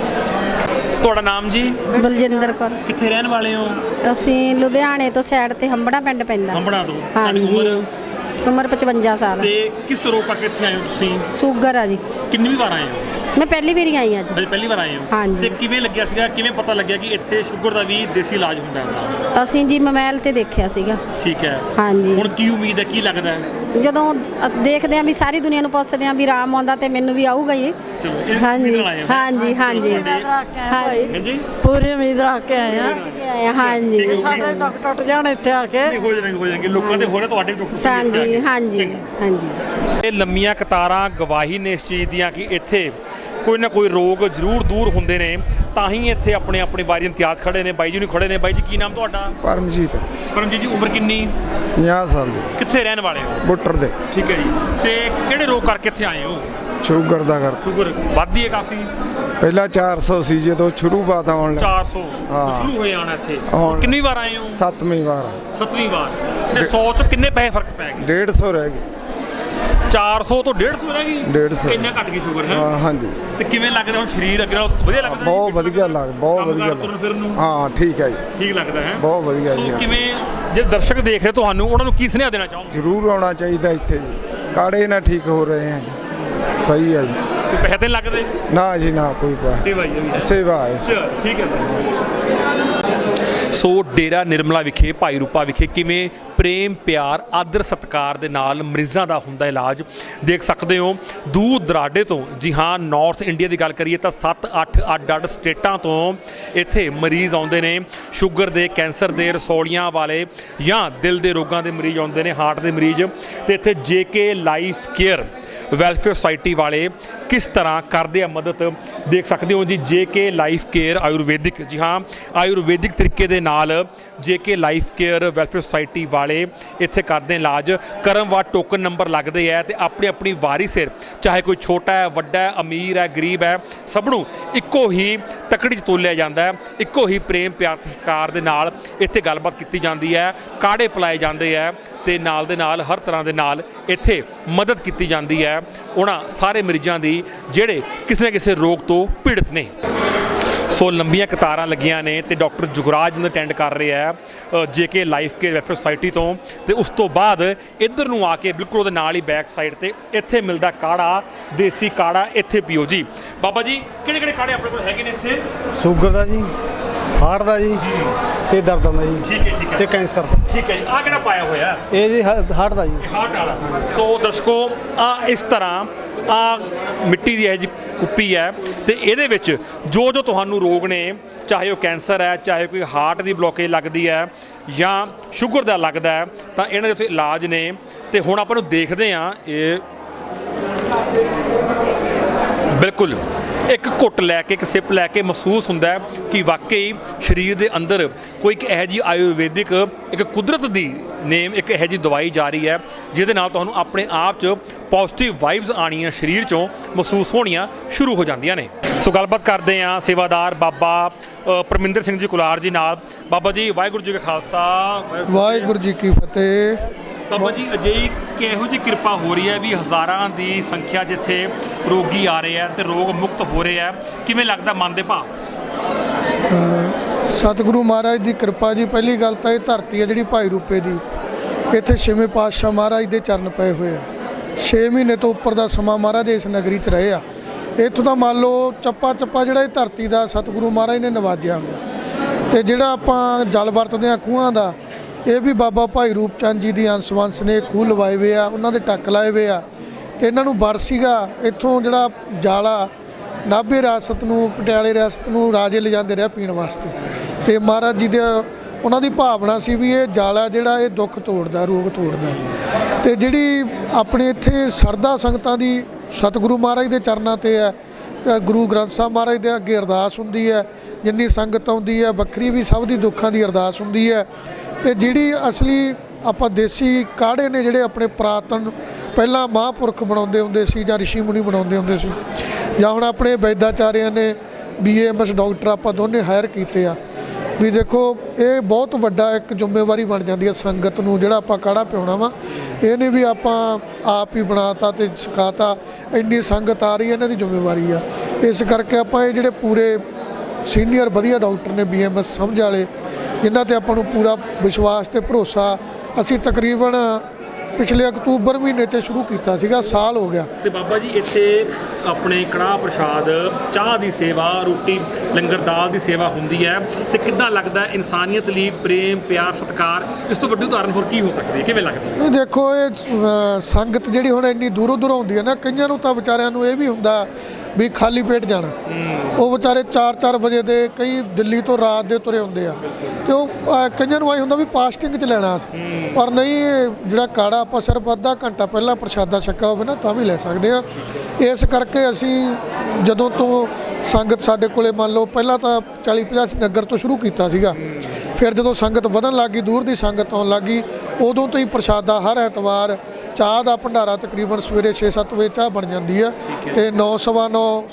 ਤੁਹਾਡਾ ਨਾਮ ਜੀ? ਬਲਜਿੰਦਰ ਕੌਰ। ਕਿੱਥੇ ਰਹਿਣ ਵਾਲੇ ਹੋ? ਅਸੀਂ ਲੁਧਿਆਣੇ ਤੋਂ ਸਾਈਡ ਤੇ ਹੰਬੜਾ ਪਿੰਡ ਪੈਂਦਾ। ਹੰਬੜਾ ਤੋਂ। ਤੁਹਾਡੀ ਹਾਂਜੀ। ਉਮਰ? ਉਮਰ 55 ਸਾਲ। ਤੇ ਕਿਸ ਰੋਗ ਕਰਕੇ ਇੱਥੇ ਆਏ ਹੋ ਤੁਸੀਂ? ਸ਼ੂਗਰ ਆ ਜੀ। ਕਿੰਨੀ ਵਾਰ ਆਏ ਹੋ? ਮੈਂ ਪਹਿਲੀ ਵਾਰੀ ਆਈ ਅੱਜ ਅਜੇ ਪਹਿਲੀ ਵਾਰ ਆਏ ਹੋ? ਹਾਂਜੀ। ਤੇ ਕਿਵੇਂ ਲੱਗਿਆ ਸੀਗਾ? ਕਿਵੇਂ ਪਤਾ ਲੱਗਿਆ ਕਿ ਇੱਥੇ ਸ਼ੂਗਰ ਦਾ ਵੀ ਦੇਸੀ ਇਲਾਜ ਹੁੰਦਾ ਹੈ ਅਸੀਂ ਜੀ ਮੋਬਾਈਲ ਤੇ ਦੇਖਿਆ ਸੀਗਾ। ਠੀਕ ਹੈ। ਹਾਂਜੀ। ਹੁਣ ਕੀ ਉਮੀਦ ਹੈ ਕੀ ਲੱਗਦਾ ਹੈ? ਜਦੋਂ ਅ- ਦੇਖਦੇ ਆ ਵੀ ਸਾਰੀ ਦੁਨੀਆ ਨੂੰ ਪੁੱਛਦੇ ਆ ਵੀ ਰਾਮ ਆਉਂਦਾ ਤੇ ਮੈਨੂੰ ਵੀ ਆਊਗਾ ਹੀ। ਚਲੋ ਇਹ ਹਾਂਜੀ ਉਮੀਦ ਨਾਲ ਆਏ ਹੋ। ਹਾਂਜੀ ਹਾਂਜੀ ਹਾਂਜੀ। ਹਾਂਜੀ। ਪੂਰੀ ਉਮੀਦ ਰੱਖ ਕੇ ਆਏ ਆ ਹਾਂਜੀ। ਸਾਡੇ ਤੱਕ ਟੁੱਟ ਜਾਣ ਇੱਥੇ ਆ ਕੇ। ਨਹੀਂ ਹੋ ਜਾਣਗੇ ਹੋ ਜਾਣਗੇ। ਲੋਕਾਂ ਦੇ ਹੋ ਰਿਹਾ ਤੁਹਾਡੇ ਵੀ ਦੁੱਖ ਹਾਂਜੀ ਹਾਂਜੀ ਹਾਂਜੀ। ਇਹ ਲੰਮੀਆਂ ਕਤਾਰਾਂ ਗਵਾਹੀ ਨੇ ਇਸ ਚੀਜ਼ ਦੀਆਂ ਕਿ ਇੱਥੇ ਕੋਈ ਨਾ ਕੋਈ ਰੋਗ ਜ਼ਰੂਰ ਦੂਰ ਹੁੰਦੇ ਨੇ ਤਾਂ ਹੀ ਇੱਥੇ ਆਪਣੇ ਆਪਣੀ ਵਾਰੀ ਇੰਤਜ਼ਾਰ ਖੜੇ ਨੇ ਬਾਈ ਜੀ ਨੂੰ ਖੜੇ ਨੇ। ਬਾਈ ਜੀ ਕੀ ਨਾਮ ਤੁਹਾਡਾ? ਪਰਮਜੀਤ। ਪਰਮਜੀਤ ਜੀ ਉਮਰ ਕਿੰਨੀ? 50 ਸਾਲ ਦੇ। ਕਿੱਥੇ ਰਹਿਣ ਵਾਲੇ ਹੋ? ਬੁੱਟਰ ਦੇ। ਠੀਕ ਹੈ ਜੀ। ਤੇ ਕਿਹੜੇ ਰੋਗ ਕਰਕੇ ਇੱਥੇ ਆਏ ਹੋ? ਸ਼ੂਗਰ ਦਾ ਕਰ ਸ਼ੂਗਰ ਵੱਧਦੀ ਹੈ ਕਾਫੀ? ਪਹਿਲਾਂ 400 ਸੀ ਜਦੋਂ ਸ਼ੁਰੂਆਤ ਆਉਣ 400 ਹਾਂ। ਸ਼ੁਰੂ ਹੋਏ ਆਣਾ ਇੱਥੇ। ਕਿੰਨੀ ਵਾਰ ਆਏ ਹੋ? ਸੱਤਵੀਂ ਵਾਰ। ਸੱਤਵੀਂ ਵਾਰ। ਤੇ 100 ਚ ਕਿੰਨੇ ਪੈਸੇ ਫ਼ਰਕ ਪੈ ਗਏ? 150 ਰਹਿ ਗਏ। 400 ਤੋਂ 150 ਰਹਿ ਗਈ? 150 ਇੰਨਾ ਘਟ ਗਈ ਸ਼ੂਗਰ ਹੈ? ਹਾਂ ਹਾਂਜੀ। ਤੇ ਕਿਵੇਂ ਲੱਗਦਾ ਹੁਣ ਸਰੀਰ ਅੱਗੇ ਨਾਲ? ਵਧੀਆ ਲੱਗਦਾ? ਬਹੁਤ ਵਧੀਆ ਲੱਗ ਬਹੁਤ ਕੰਮ ਵਧੀਆ ਕਾਰ ਲੱਗ- ਤੁਰਨ ਫਿਰਨ ਨੂੰ? ਹਾਂ ਠੀਕ ਹੈ ਜੀ। ਠੀਕ ਲੱਗਦਾ ਹੈ? ਬਹੁਤ ਵਧੀਆ ਸੋ ਜੀ। ਕਿਵੇਂ ਜੇ ਦਰਸ਼ਕ ਦੇਖ ਰਹੇ ਤੁਹਾਨੂੰ ਉਹਨਾਂ ਨੂੰ ਕੀ ਸੁਨੇਹਾ ਦੇਣਾ ਚਾਹੋਗੇ? ਜ਼ਰੂਰ ਆਉਣਾ ਚਾਹੀਦਾ ਇੱਥੇ ਜੀ। ਕਾੜੇ ਨਾ ਠੀਕ ਹੋ ਰਹੇ ਹਨ ਸਹੀ ਹੈ ਜੀ। ਕੋਈ ਪੈਸੇ ਤੇ ਲੱਗਦੇ? ਨਾ ਜੀ ਨਾ ਕੋਈ ਪਾ ਸੇਵਾ ਹੀ ਹੈ ਵੀ ਹੈ ਸੇਵਾ ਹੈ। ਠੀਕ ਹੈ ਸੋ ਡੇਰਾ ਨਿਰਮਲਾ ਵਿਖੇ, ਭਾਈ ਰੂਪਾ ਵਿਖੇ ਕਿਵੇਂ ਪ੍ਰੇਮ, ਪਿਆਰ, ਆਦਰ, ਸਤਕਾਰ ਦੇ ਨਾਲ ਮਰੀਜ਼ਾਂ ਦਾ ਹੁੰਦਾ ਇਲਾਜ? ਦੇਖ ਸਕਦੇ ਹੋ, ਦੂਰ ਦਰਾਡੇ ਤੋਂ, ਜੀ ਹਾਂ ਨਾਰਥ ਇੰਡੀਆ ਦੀ ਗੱਲ ਕਰੀਏ ਤਾਂ 7-8 ਅੱਡ-ਅੱਡ ਸਟੇਟਾਂ ਤੋਂ ਇੱਥੇ ਮਰੀਜ਼ ਆਉਂਦੇ ਨੇ। ਸ਼ੂਗਰ ਦੇ, ਕੈਂਸਰ ਦੇ, ਰਸੌਲੀਆਂ ਵਾਲੇ ਜਾਂ ਦਿਲ ਦੇ ਰੋਗਾਂ ਦੇ ਮਰੀਜ਼ ਆਉਂਦੇ ਨੇ, ਹਾਰਟ ਦੇ ਮਰੀਜ਼। ਤੇ ਇੱਥੇ JK life care welfare society ਵਾਲੇ ਕਿਸ ਤਰ੍ਹਾਂ ਕਰਦੇ ਆ ਮਦਦ ਦੇਖ ਸਕਦੇ ਹੋ ਜੀ ਜੇਕੇ ਲਾਈਫ ਕੇਅਰ ਆਯੁਰਵੈਦਿਕ ਜੀ ਹਾਂ ਆਯੁਰਵੈਦਿਕ ਤਰੀਕੇ ਦੇ ਨਾਲ JK life care welfare society ਵਾਲੇ ਇੱਥੇ ਕਰਦੇ ਇਲਾਜ। ਕਰਮਵਾਰ ਟੋਕਨ ਨੰਬਰ ਲੱਗਦੇ ਆ ਤੇ ਆਪਣੀ ਆਪਣੀ ਵਾਰੀ ਸਿਰ, ਚਾਹੇ ਕੋਈ ਛੋਟਾ ਹੈ, ਵੱਡਾ ਹੈ, ਅਮੀਰ ਹੈ, ਗਰੀਬ ਹੈ, ਸਭ ਨੂੰ ਇੱਕੋ ਹੀ ਤਕੜੀ 'ਚ ਤੋਲਿਆ ਜਾਂਦਾ ਹੈ, ਇੱਕੋ ਹੀ ਪ੍ਰੇਮ, ਪਿਆਰ ਤੇ ਸਤਿਕਾਰ ਦੇ ਨਾਲ ਇੱਥੇ ਗੱਲਬਾਤ ਕੀਤੀ ਜਾਂਦੀ ਹੈ, ਕਾੜੇ ਪਿਲਾਏ ਜਾਂਦੇ ਆ ਤੇ ਨਾਲ ਦੇ ਨਾਲ ਹਰ ਤਰ੍ਹਾਂ ਦੇ ਨਾਲ ਇੱਥੇ ਮਦਦ ਕੀਤੀ ਜਾਂਦੀ ਹੈ। ਉਹਨਾਂ ਸਾਰੇ ਮਰੀਜ਼ਾਂ ਦੀ ਜਿਹੜੇ ਕਿਸੇ ਨਾ ਕਿਸੇ ਰੋਗ ਤੋਂ ਪੀੜਤ ਨੇ। ਸੋ ਲੰਬੀਆਂ ਕਤਾਰਾਂ ਲੱਗੀਆਂ ਨੇ ਤੇ ਡਾਕਟਰ ਜੁਗਰਾਜ ਨੂੰ ਅਟੈਂਡ ਕਰ ਰਿਹਾ ਹੈ JK life care welfare society ਤੋਂ। ਤੇ ਉਸ ਤੋਂ ਬਾਅਦ ਇੱਧਰ ਨੂੰ ਆ ਕੇ ਬਿਲਕੁਲ ਉਹਦੇ ਨਾਲ ਹੀ ਬੈਕ ਸਾਈਡ ਤੇ ਇੱਥੇ ਮਿਲਦਾ ਕਾੜਾ ਦੇਸੀ ਕਾੜਾ ਇੱਥੇ ਪੀਓ ਜੀ। ਬਾਬਾ ਜੀ ਕਿਹੜੇ ਕਿਹੜੇ ਕਾੜੇ ਆਪਣੇ ਕੋਲ ਹੈਗੇ ਨੇ ਇੱਥੇ? ਸ਼ੂਗਰ ਦਾ ਜੀ ਹਾਰਟ ਦਾ ਜੀ ਤੇ ਦਰਦਾਂ ਦਾ ਜੀ ਠੀਕ ਹੈ ਠੀਕ ਹੈ। ਤੇ ਕੈਂਸਰ ਦਾ। ਠੀਕ ਹੈ ਜੀ ਆ ਕਿਹੜਾ ਪਾਇਆ ਹੋਇਆ? ਇਹ ਜੀ ਹਾਰਟ ਦਾ ਜੀ। ਹਾਰਟ ਵਾਲਾ। ਸੋ ਦਰਸ਼ਕੋ ਆ ਇਸ ਤਰ੍ਹਾਂ ਆ ਮਿੱਟੀ ਦੀ ਇਹ ਜੀ ਕੁੱਪੀ ਹੈ ਤੇ ਇਹਦੇ ਵਿੱਚ ਜੋ ਜੋ ਤੁਹਾਨੂੰ ਰੋਗ ਨੇ, ਚਾਹੇ ਉਹ ਕੈਂਸਰ ਹੈ, ਚਾਹੇ ਕੋਈ ਹਾਰਟ ਦੀ ਬਲੋਕੇਜ ਲੱਗਦੀ ਹੈ ਜਾਂ ਸ਼ੂਗਰ ਦਾ ਲੱਗਦਾ ਹੈ, ਤਾਂ ਇਹਨਾਂ ਦੇ ਉੱਥੇ ਇਲਾਜ ਨੇ। ਤੇ ਹੁਣ ਆਪਾਂ ਨੂੰ ਦੇਖਦੇ ਹਾਂ ਇਹ ਬਿਲਕੁਲ। ਇੱਕ ਘੁੱਟ ਲੈ ਕੇ, ਇੱਕ ਸਿਪ ਲੈ ਕੇ ਮਹਿਸੂਸ ਹੁੰਦਾ ਕਿ ਵਾਕਈ ਸਰੀਰ ਦੇ ਅੰਦਰ ਕੋਈ ਇੱਕ ਇਹੋ ਜੀ ਆਯੁਰਵੈਦਿਕ, ਇੱਕ ਕੁਦਰਤ ਦੀ ਨੇਮ, ਇੱਕ ਇਹੋ ਜੀ ਦਵਾਈ ਜਾ ਰਹੀ ਹੈ, ਜਿਹਦੇ ਨਾਲ ਤੁਹਾਨੂੰ ਆਪਣੇ ਆਪ 'ਚ ਪੋਜ਼ਿਟਿਵ ਵਾਈਬਸ ਆਣੀਆਂ ਸਰੀਰ 'ਚੋਂ ਮਹਿਸੂਸ ਹੋਣੀਆਂ ਸ਼ੁਰੂ ਹੋ ਜਾਂਦੀਆਂ ਨੇ। ਸੋ ਗੱਲਬਾਤ ਕਰਦੇ ਹਾਂ ਸੇਵਾਦਾਰ ਬਾਬਾ ਪਰਮਿੰਦਰ ਸਿੰਘ ਜੀ ਕੁਲਾਰ ਜੀ ਨਾਲ। ਬਾਬਾ ਜੀ, ਵਾਹਿਗੁਰੂ ਜੀ ਕਾ ਖਾਲਸਾ ਵਾਹਿਗੁਰੂ ਜੀ ਕੀ ਫਤਿਹ। ਬਾਬਾ ਜੀ, ਅਜਿਹੀ ਕਿਹੋ ਜੀ ਕਿਰਪਾ ਹੋ ਰਹੀ ਹੈ ਵੀ ਹਜ਼ਾਰਾਂ ਦੀ ਸੰਖਿਆ ਜਿੱਥੇ ਰੋਗੀ ਆ ਰਹੇ ਆ ਤੇ ਰੋਗ ਮੁਕਤ ਹੋ ਰਹੇ ਆ? ਕਿਵੇਂ ਲੱਗਦਾ ਮਨ ਦੇ ਭਾਵ? ਸਤਿਗੁਰੂ ਮਹਾਰਾਜ ਦੀ ਕਿਰਪਾ ਜੀ, ਪਹਿਲੀ ਗੱਲ ਤਾਂ ਇਹ ਧਰਤੀ ਹੈ ਜਿਹੜੀ ਭਾਈ ਰੂਪੇ ਦੀ। ਇੱਥੇ ਛੇਵੇਂ ਪਾਤਸ਼ਾਹ ਮਹਾਰਾਜ ਦੇ ਚਰਨ ਪਏ ਹੋਏ ਆ। 6 ਮਹੀਨੇ ਤੋਂ ਉੱਪਰ ਦਾ ਸਮਾਂ ਮਹਾਰਾਜ ਇਸ ਨਗਰੀ 'ਚ ਰਹੇ ਆ। ਇੱਥੋਂ ਦਾ ਮੰਨ ਲਓ ਚੱਪਾ ਚੱਪਾ ਜਿਹੜਾ ਇਹ ਧਰਤੀ ਦਾ ਸਤਿਗੁਰੂ ਮਹਾਰਾਜ ਨੇ ਨਵਾਜਿਆ ਹੋਇਆ। ਤੇ ਜਿਹੜਾ ਆਪਾਂ ਜਲ ਵਰਤਦੇ ਆ ਖੂਹਾਂ ਦਾ ਇਹ ਵੀ ਬਾਬਾ ਭਾਈ ਰੂਪ ਚੰਦ ਜੀ ਦੀ ਅੰਸ਼ਵੰਸ਼ ਨੇ ਖੂਹ ਲਵਾਏ ਹੋਏ ਆ, ਉਹਨਾਂ ਦੇ ਟੱਕ ਲਾਏ ਹੋਏ ਆ। ਤੇ ਇਹਨਾਂ ਨੂੰ ਵਰ ਸੀਗਾ, ਇੱਥੋਂ ਜਿਹੜਾ ਜਾਲਾ, ਨਾਭੇ ਰਿਆਸਤ ਨੂੰ, ਪਟਿਆਲੇ ਰਿਆਸਤ ਨੂੰ ਰਾਜੇ ਲਿਜਾਂਦੇ ਰਿਹਾ ਪੀਣ ਵਾਸਤੇ। ਤੇ ਮਹਾਰਾਜ ਜੀ ਦੇ, ਉਹਨਾਂ ਦੀ ਭਾਵਨਾ ਸੀ ਵੀ ਇਹ ਜਾਲਾ ਜਿਹੜਾ, ਇਹ ਦੁੱਖ ਤੋੜਦਾ, ਰੋਗ ਤੋੜਦਾ। ਤੇ ਜਿਹੜੀ ਆਪਣੇ ਇੱਥੇ ਸਰਦਾ ਸੰਗਤਾਂ ਦੀ ਸਤਿਗੁਰੂ ਮਹਾਰਾਜ ਦੇ ਚਰਨਾਂ ਤੇ ਹੈ ਗੁਰੂ ਗ੍ਰੰਥ ਸਾਹਿਬ ਮਹਾਰਾਜ ਦੇ ਅੱਗੇ ਅਰਦਾਸ ਹੁੰਦੀ ਹੈ, ਜਿੰਨੀ ਸੰਗਤ ਆਉਂਦੀ ਹੈ, ਵੱਖਰੀ ਵੀ ਸਭ ਦੀ ਦੁੱਖਾਂ ਦੀ ਅਰਦਾਸ ਹੁੰਦੀ ਹੈ। ਤੇ ਜਿਹੜੀ ਅਸਲੀ ਆਪਾਂ ਦੇਸੀ ਕਾੜੇ ਨੇ ਜਿਹੜੇ ਆਪਣੇ ਪ੍ਰਾਤਨ ਪਹਿਲਾਂ ਮਹਾਂਪੁਰਖ ਬਣਾਉਂਦੇ ਹੁੰਦੇ ਸੀ ਜਾਂ ਰਿਸ਼ੀ ਮੁਨੀ ਬਣਾਉਂਦੇ ਹੁੰਦੇ ਸੀ, ਜਾਂ ਹੁਣ ਆਪਣੇ ਵੈਦਾਚਾਰਿਆਂ ਨੇ ਬੀਏਐਮਐਸ ਡਾਕਟਰ ਆਪਾਂ ਦੋਨੇ ਹਾਇਰ ਕੀਤੇ ਆ, ਵੀ ਦੇਖੋ ਇਹ ਬਹੁਤ ਵੱਡਾ ਇੱਕ ਜ਼ਿੰਮੇਵਾਰੀ ਬਣ ਜਾਂਦੀ ਹੈ ਸੰਗਤ ਨੂੰ ਜਿਹੜਾ ਆਪਾਂ ਕਾੜਾ ਪਿਉਣਾ ਵਾ ਇਹ ਨਹੀਂ ਵੀ ਆਪਾਂ ਆਪ ਹੀ ਬਣਾਤਾ ਤੇ ਸਿਖਾਤਾ, ਇੰਨੀ ਸੰਗਤ ਆ ਰਹੀ ਹੈ ਇਹਨਾਂ ਦੀ ਜ਼ਿੰਮੇਵਾਰੀ ਆ। ਇਸ ਕਰਕੇ ਆਪਾਂ ਇਹ ਜਿਹੜੇ ਪੂਰੇ ਸੀਨੀਅਰ ਵਧੀਆ ਡਾਕਟਰ ਨੇ ਬੀਐਮਐਸ ਸਮਝ ਵਾਲੇ ਜਿਨ੍ਹਾਂ ਤੇ ਆਪਾਂ ਨੂੰ ਪੂਰਾ ਵਿਸ਼ਵਾਸ ਤੇ ਭਰੋਸਾ ਅਸੀਂ ਤਕਰੀਬਨ ਪਿਛਲੇ ਅਕਤੂਬਰ ਮਹੀਨੇ 'ਚ ਸ਼ੁਰੂ ਕੀਤਾ ਸੀਗਾ ਸਾਲ ਹੋ ਗਿਆ। ਤੇ ਬਾਬਾ ਜੀ ਇੱਥੇ ਆਪਣੇ ਕੜਾਹ ਪ੍ਰਸ਼ਾਦ ਚਾਹ ਦੀ ਸੇਵਾ ਰੋਟੀ ਲੰਗਰ ਦਾਲ ਦੀ ਸੇਵਾ ਹੁੰਦੀ ਹੈ। ਤੇ ਕਿੱਦਾਂ ਲੱਗਦਾ ਇਨਸਾਨੀਅਤ ਲਈ ਪ੍ਰੇਮ ਪਿਆਰ ਸਤਿਕਾਰ ਇਸ ਤੋਂ ਵੱਡੀ ਉਦਾਹਰਨ ਹੋਰ ਕੀ ਹੋ ਸਕਦੀ ਹੈ? ਕਿਵੇਂ ਲੱਗਦਾ ਨਹੀਂ ਦੇਖੋ ਇਹ ਸੰਗਤ ਜਿਹੜੀ ਹੁਣ ਇੰਨੀ ਦੂਰੋਂ ਦੂਰੋਂ ਆਉਂਦੀ ਹੈ ਨਾ ਕਈਆਂ ਨੂੰ ਤਾਂ ਵਿਚਾਰਿਆਂ ਨੂੰ ਇਹ ਵੀ ਹੁੰਦਾ ਵੀ ਖਾਲੀ ਪੇਟ ਜਾਣਾ। ਉਹ ਵਿਚਾਰੇ 4-4 ਵਜੇ ਦੇ ਕਈ ਦਿੱਲੀ ਤੋਂ ਰਾਤ ਦੇ ਤੁਰੇ ਹੁੰਦੇ ਆ। ਤੇ ਉਹ ਕਈਆਂ ਨੂੰ ਆਈ ਹੁੰਦਾ ਵੀ ਪਾਸਟਿੰਗ 'ਚ ਲੈਣਾ ਅਸੀਂ। ਪਰ ਨਹੀਂ, ਜਿਹੜਾ ਕਾੜਾ ਆਪਾਂ ਸਿਰਫ ਅੱਧਾ ਘੰਟਾ ਪਹਿਲਾਂ ਪ੍ਰਸ਼ਾਦਾ ਛੱਕਾ ਹੋਵੇ ਨਾ, ਤਾਂ ਵੀ ਲੈ ਸਕਦੇ ਆ। ਇਸ ਕਰਕੇ ਅਸੀਂ ਜਦੋਂ ਤੋਂ ਸੰਗਤ ਸਾਡੇ ਕੋਲੇ ਮੰਨ ਲਓ, ਪਹਿਲਾਂ ਤਾਂ 40-50 ਨਗਰ ਤੋਂ ਸ਼ੁਰੂ ਕੀਤਾ ਸੀਗਾ। ਫਿਰ ਜਦੋਂ ਸੰਗਤ ਵਧਣ ਲੱਗੀ ਦੂਰ ਦੀ ਸੰਗਤ ਆਉਣ ਲੱਗੀ ਉਦੋਂ ਤੋਂ ਹੀ ਪ੍ਰਸ਼ਾਦਾ ਹਰ ਐਤਵਾਰ ਚਾਹ ਦਾ ਭੰਡਾਰਾ ਤਕਰੀਬਨ ਸਵੇਰੇ 6-7 ਵਜੇ ਚਾਹ ਬਣ ਜਾਂਦੀ ਆ ਤੇ 9:30